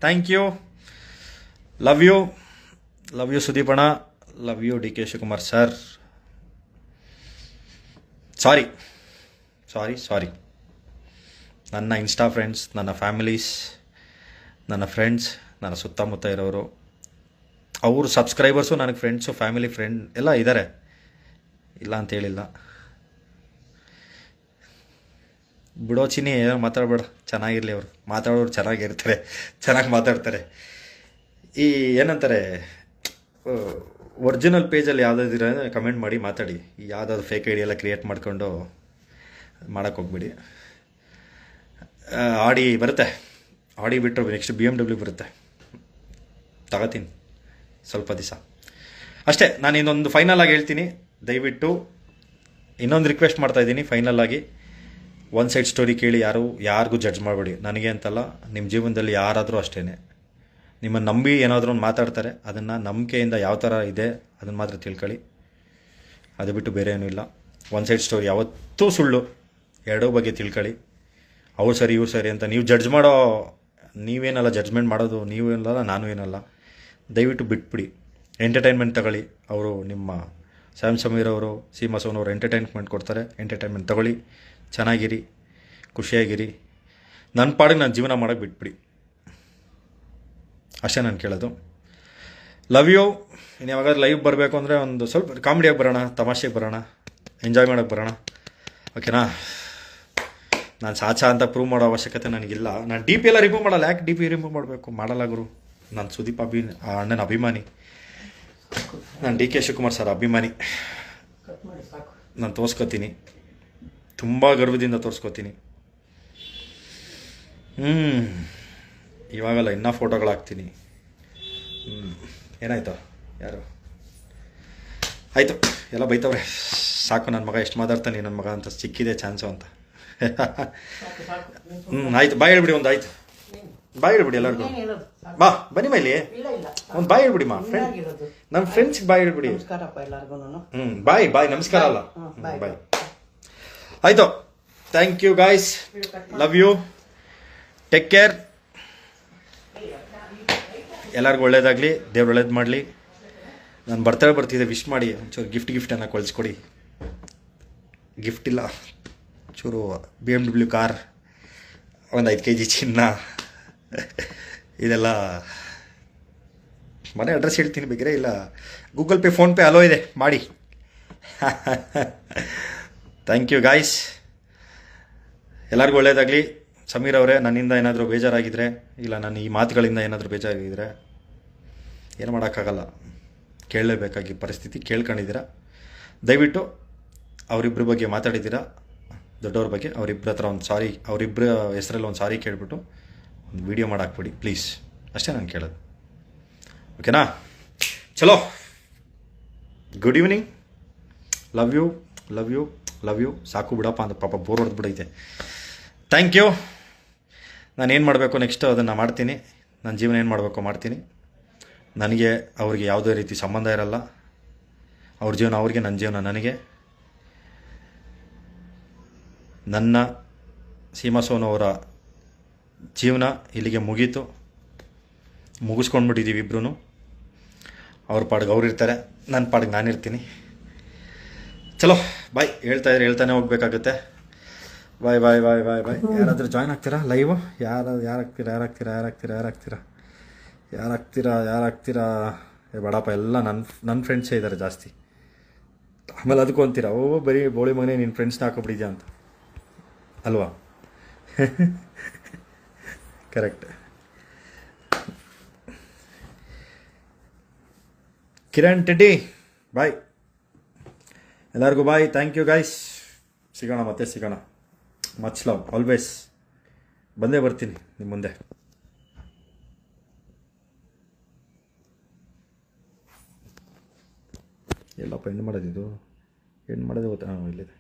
A: thank you love you love you ಸುದೀಪಣ love you D K Shivakumar sir sorry sorry sorry ನನ್ನ ಇನ್ಸ್ಟಾ ಫ್ರೆಂಡ್ಸ್ ನನ್ನ ಫ್ಯಾಮಿಲೀಸ್ ನನ್ನ ಫ್ರೆಂಡ್ಸ್ ನನ್ನ ಸುತ್ತಮುತ್ತ ಇರೋರು. ಅವರು ಸಬ್ಸ್ಕ್ರೈಬರ್ಸು ನನಗೆ ಫ್ರೆಂಡ್ಸು ಫ್ಯಾಮಿಲಿ ಫ್ರೆಂಡ್ ಎಲ್ಲ ಇದ್ದಾರೆ ಇಲ್ಲ ಅಂತ ಹೇಳಿಲ್ಲ. ಬಿಡೋ ಚಿನಿ ಏನೋ ಮಾತಾಡಬೇಡ. ಚೆನ್ನಾಗಿರಲಿ ಅವರು. ಮಾತಾಡೋರು ಚೆನ್ನಾಗಿರ್ತಾರೆ. ಚೆನ್ನಾಗಿ ಮಾತಾಡ್ತಾರೆ. ಈ ಏನಂತಾರೆ ಒರಿಜಿನಲ್ ಪೇಜಲ್ಲಿ ಯಾವುದಾದ್ರು ಕಮೆಂಟ್ ಮಾಡಿ ಮಾತಾಡಿ. ಯಾವುದಾದ್ರು ಫೇಕ್ ಐಡಿ ಎಲ್ಲ ಕ್ರಿಯೇಟ್ ಮಾಡ್ಕೊಂಡು ಮಾಡೋಕ್ಕೆ ಹೋಗ್ಬಿಡಿ. ಆಡಿ ಬರುತ್ತೆ. ಆಡಿ ಬಿಟ್ಟರು ನೆಕ್ಸ್ಟ್ ಬಿ ಎಂ ಡಬ್ಲ್ಯೂ ಬರುತ್ತೆ. ತಗೋತೀನಿ. ಸ್ವಲ್ಪ ದಿವಸ. ಅಷ್ಟೇ, ನಾನು ಇನ್ನೊಂದು ಫೈನಲ್ ಆಗಿ ಹೇಳ್ತೀನಿ. ದಯವಿಟ್ಟು ಇನ್ನೊಂದು ರಿಕ್ವೆಸ್ಟ್ ಮಾಡ್ತಾ ಇದ್ದೀನಿ ಫೈನಲ್ ಆಗಿ. ಒನ್ ಸೈಡ್ ಸ್ಟೋರಿ ಕೇಳಿ ಯಾರು, ಯಾರಿಗೂ ಜಡ್ಜ್ ಮಾಡಬೇಡಿ. ನನಗೆ ಅಂತಲ್ಲ ನಿಮ್ಮ ಜೀವನದಲ್ಲಿ ಯಾರಾದರೂ ಅಷ್ಟೇ ನಿಮ್ಮನ್ನು ನಂಬಿ ಏನಾದರೂ ಒಂದು ಮಾತಾಡ್ತಾರೆ, ಅದನ್ನು ನಂಬಿಕೆಯಿಂದ ಯಾವ ಥರ ಇದೆ ಅದನ್ನು ಮಾತ್ರ ತಿಳ್ಕೊಳ್ಳಿ. ಅದು ಬಿಟ್ಟು ಬೇರೆ ಏನೂ ಇಲ್ಲ. ಒನ್ ಸೈಡ್ ಸ್ಟೋರಿ ಯಾವತ್ತೂ ಸುಳ್ಳು, ಎರಡೂ ಬಗ್ಗೆ ತಿಳ್ಕೊಳ್ಳಿ. ಅವ್ರು ಸರಿ, ಇವ್ರು ಸರಿ ಅಂತ ನೀವು ಜಡ್ಜ್ ಮಾಡೋ, ನೀವೇನಲ್ಲ ಜಡ್ಜ್ಮೆಂಟ್ ಮಾಡೋದು, ನೀವೇನಲ್ಲ, ನಾನು ಏನಲ್ಲ. ದಯವಿಟ್ಟು ಬಿಟ್ಬಿಡಿ. ಎಂಟರ್ಟೈನ್ಮೆಂಟ್ ತಗೊಳ್ಳಿ. ಅವರು ನಿಮ್ಮ ಸ್ಯಾಮ್ ಸಮೀರ್ ಅವರು ಸೀಮಾ ಸೋನ್ ಅವರು ಎಂಟರ್ಟೈನ್ಮೆಂಟ್ ಕೊಡ್ತಾರೆ. ಎಂಟರ್ಟೈನ್ಮೆಂಟ್ ತಗೊಳ್ಳಿ. ಚೆನ್ನಾಗಿರಿ. ಖುಷಿಯಾಗಿರಿ. ನನ್ನ ಪಾಡಿಗೆ ನಾನು ಜೀವನ ಮಾಡೋಕ್ಕೆ ಬಿಟ್ಬಿಡಿ. ಅಷ್ಟೇ ನಾನು ಕೇಳೋದು. ಲವ್ ಯು ಇನ್ನು ಯಾವಾಗಾದ್ರೂ ಲೈವ್ ಬರಬೇಕು ಅಂದರೆ ಒಂದು ಸ್ವಲ್ಪ ಕಾಮಿಡಿಯಾಗಿ ಬರೋಣ, ತಮಾಷೆಗೆ ಬರೋಣ ಎಂಜಾಯ್ ಮಾಡೋಕ್ಕೆ ಬರೋಣ. ಓಕೆನಾ ನಾನು ಸಾಚಾ ಅಂತ ಪ್ರೂವ್ ಮಾಡೋ ಅವಶ್ಯಕತೆ ನನಗಿಲ್ಲ. ನಾನು ಡಿ ಪಿ ಎಲ್ಲ ರಿಮೂವ್ ಮಾಡಲ್ಲ. ಯಾಕೆ ಡಿ ಪಿ ರಿಮೂವ್ ಮಾಡಬೇಕು? ಮಾಡಲ್ಲ ಗುರು. ನಾನು ಸುದೀಪ್ ಅಭಿ, ಆ ಅಣ್ಣನ ಅಭಿಮಾನಿ. ನಾನು ಡಿ ಕೆ ಶಿವಕುಮಾರ್ ಸರ್ ಅಭಿಮಾನಿ. ನಾನು ತೋರಿಸ್ಕೊತೀನಿ. ತುಂಬ ಗರ್ವದಿಂದ ತೋರಿಸ್ಕೊತೀನಿ. ಹ್ಞೂ ಇವಾಗಲ್ಲ ಇನ್ನೂ ಫೋಟೋಗಳು ಹಾಕ್ತೀನಿ ಹ್ಞೂ ಏನಾಯ್ತು? ಯಾರು? ಆಯಿತು. ಎಲ್ಲ ಬೈತವ್ರೆ. ಸಾಕು ನನ್ನ ಮಗ, ಎಷ್ಟು ಮಾತಾಡ್ತಾನೆ ನನ್ನ ಮಗ ಅಂತ, ಸಿಕ್ಕಿದೆ ಚಾನ್ಸು ಅಂತ. ಹ್ಞೂ ಆಯ್ತು. ಬಾಯ್ ಹೇಳ್ಬಿಡಿ ಒಂದು, ಆಯ್ತು. ಬಾಯ್ ಹೇಳ್ಬಿಡಿ ಎಲ್ಲರಿಗೂ. ಬಾ ಬನ್ನಿ ಮೈಲಿ. ಒಂದು ಬಾಯ್ ಹೇಳ್ಬಿಡಿ ಮಾ ಫ್ರೆಂಡ್. ನಮ್ಮ ಫ್ರೆಂಡ್ಸ್ ಬಾಯ್ ಹೇಳ್ಬಿಡಿ ಹ್ಞೂ ಬಾಯ್ ಬಾಯ್. ನಮಸ್ಕಾರ ಅಲ್ಲ.
B: ಹ್ಮ್,
A: ಹ್ಮ್. ಬಾಯ್ ಆಯ್ತು. Thank you guys love you take care ಎಲ್ಲರಿಗೂ ಒಳ್ಳೇದಾಗಲಿ ದೇವ್ರು ಒಳ್ಳೇದು ಮಾಡಲಿ. ನಾನು ಬರ್ತಾ ಬರ್ತಿದ್ದೆ ವಿಶ್ ಮಾಡಿ. ಒಂಚೂರು ಗಿಫ್ಟ್ ಗಿಫ್ಟನ್ನು ಕಳಿಸ್ಕೊಡಿ ಗಿಫ್ಟ್ ಇಲ್ಲ. ಚೂರು ಬಿ ಎಂ ಡಬ್ಲ್ಯೂ ಕಾರ್ ಒಂದು ಐದು ಕೆ ಜಿ ಚಿನ್ನ. ಇದೆಲ್ಲ ಮನೆ ಅಡ್ರೆಸ್ ಹೇಳ್ತೀನಿ ಬೇಕಿದ್ರೆ, ಇಲ್ಲ ಗೂಗಲ್ ಪೇ ಫೋನ್ಪೇ ಅಲೋ ಇದೆ, ಮಾಡಿ. ಥ್ಯಾಂಕ್ ಯು ಗಾಯ್ಸ್ ಎಲ್ಲರಿಗೂ ಒಳ್ಳೆಯದಾಗಲಿ ಸಮೀರ್ ಅವರೇ, ನನ್ನಿಂದ ಏನಾದರೂ ಬೇಜಾರಾಗಿದ್ದರೆ ಇಲ್ಲ, ನಾನು ಈ ಮಾತುಗಳಿಂದ ಏನಾದರೂ ಬೇಜಾರಾಗಿದ್ದರೆ ಏನು ಮಾಡೋಕ್ಕಾಗಲ್ಲ. ಕೇಳಲೇಬೇಕಾಗಿ ಪರಿಸ್ಥಿತಿ, ಕೇಳ್ಕೊಂಡಿದ್ದೀರಾ? ದಯವಿಟ್ಟು ಅವರಿಬ್ಬರ ಬಗ್ಗೆ ಮಾತಾಡಿದ್ದೀರಾ? ದೊಡ್ಡವ್ರ ಬಗ್ಗೆ ಅವರಿಬ್ಬರ ಹತ್ರ ಒಂದು ಸಾರಿ ಅವರಿಬ್ಬರ ಹೆಸರಲ್ಲಿ ಒಂದು ಸಾರಿ ಕೇಳಿಬಿಟ್ಟು ವೀಡಿಯೋ ಮಾಡಾಕ್ಬಿಡಿ ಪ್ಲೀಸ್ ಅಷ್ಟೇ ನಾನು ಕೇಳೋದು. ಓಕೆನಾ ಚಲೋ. Good evening love you love you love you ಸಾಕು ಬಿಡಪ್ಪ ಅಂತ ಪಾಪ ಬೋರ್ ಹೊಡೆದು ಬಿಡೈತೆ ಥ್ಯಾಂಕ್ ಯು ನಾನು ಏನು ಮಾಡಬೇಕು ನೆಕ್ಸ್ಟು ಅದನ್ನು ಮಾಡ್ತೀನಿ. ನನ್ನ ಜೀವನ ಏನು ಮಾಡಬೇಕು ಮಾಡ್ತೀನಿ. ನನಗೆ ಅವ್ರಿಗೆ ಯಾವುದೇ ರೀತಿ ಸಂಬಂಧ ಇರಲ್ಲ. ಅವ್ರ ಜೀವನ ಅವ್ರಿಗೆ ನನ್ನ ಜೀವನ ನನಗೆ. ನನ್ನ ಸೀಮಾ ಸೋನು ಅವರ ಜೀವನ ಇಲ್ಲಿಗೆ ಮುಗೀತು. ಮುಗಿಸ್ಕೊಂಡ್ಬಿಟ್ಟಿದ್ದೀವಿ ಇಬ್ಬರೂ ಅವ್ರ ಪಾಡಿಗೆ ಅವ್ರು ಇರ್ತಾರೆ ನನ್ನ ಪಾಡಿಗೆ ನಾನಿರ್ತೀನಿ ಚಲೋ, ಬಾಯ್. ಹೇಳ್ತಾ ಇದ್ರೆ ಹೇಳ್ತಾನೆ ಹೋಗ್ಬೇಕಾಗುತ್ತೆ. ಬಾಯ್ ಬಾಯ್ ಬಾಯ್ ಬಾಯ್ ಬಾಯ್. ಯಾರಾದರೂ ಜಾಯ್ನ್ ಆಗ್ತೀರಾ ಲೈವ್ ಯಾರು ಯಾರಾಗ್ತೀರಾ ಯಾರಾಗ್ತೀರಾ ಯಾರಾಗ್ತೀರಾ ಯಾರಾಗ್ತೀರಾ ಯಾರಾಗ್ತೀರಾ ಯಾರಾಗ್ತೀರಾ ಏ ಬಡಪ್ಪ, ಎಲ್ಲ ನನ್ನ ನನ್ನ ಫ್ರೆಂಡ್ಸೇ ಇದ್ದಾರೆ ಜಾಸ್ತಿ. ಆಮೇಲೆ ಅದಕ್ಕೂ ಅಂತೀರಾ, ಓ ಬರೀ ಬೋಳಿ ಮನೆ ನಿನ್ನ ಫ್ರೆಂಡ್ಸ್ನ ಹಾಕೊಬಿಟ್ಟಿದ್ಯಾ ಅಂತ. ಅಲ್ವಾ? ಕರೆಕ್ಟ್. Kiran teddy, bye. ಎಲ್ಲರಿಗೂ ಬಾಯ್. ಥ್ಯಾಂಕ್ ಯು ಗಾಯ್ಸ್ ಸಿಗೋಣ ಮತ್ತೆ, ಸಿಗೋಣ. ಮಚ್ ಲವ್ ಆಲ್ವೇಸ್ ಬಂದೇ ಬರ್ತೀನಿ ನಿಮ್ಮ ಮುಂದೆ. ಎಲ್ಲಪ್ಪ ಏನು ಮಾಡೋದಿದು ಏನು ಮಾಡೋದು ಗೊತ್ತಾ? ಇಲ್ಲಿದೆ.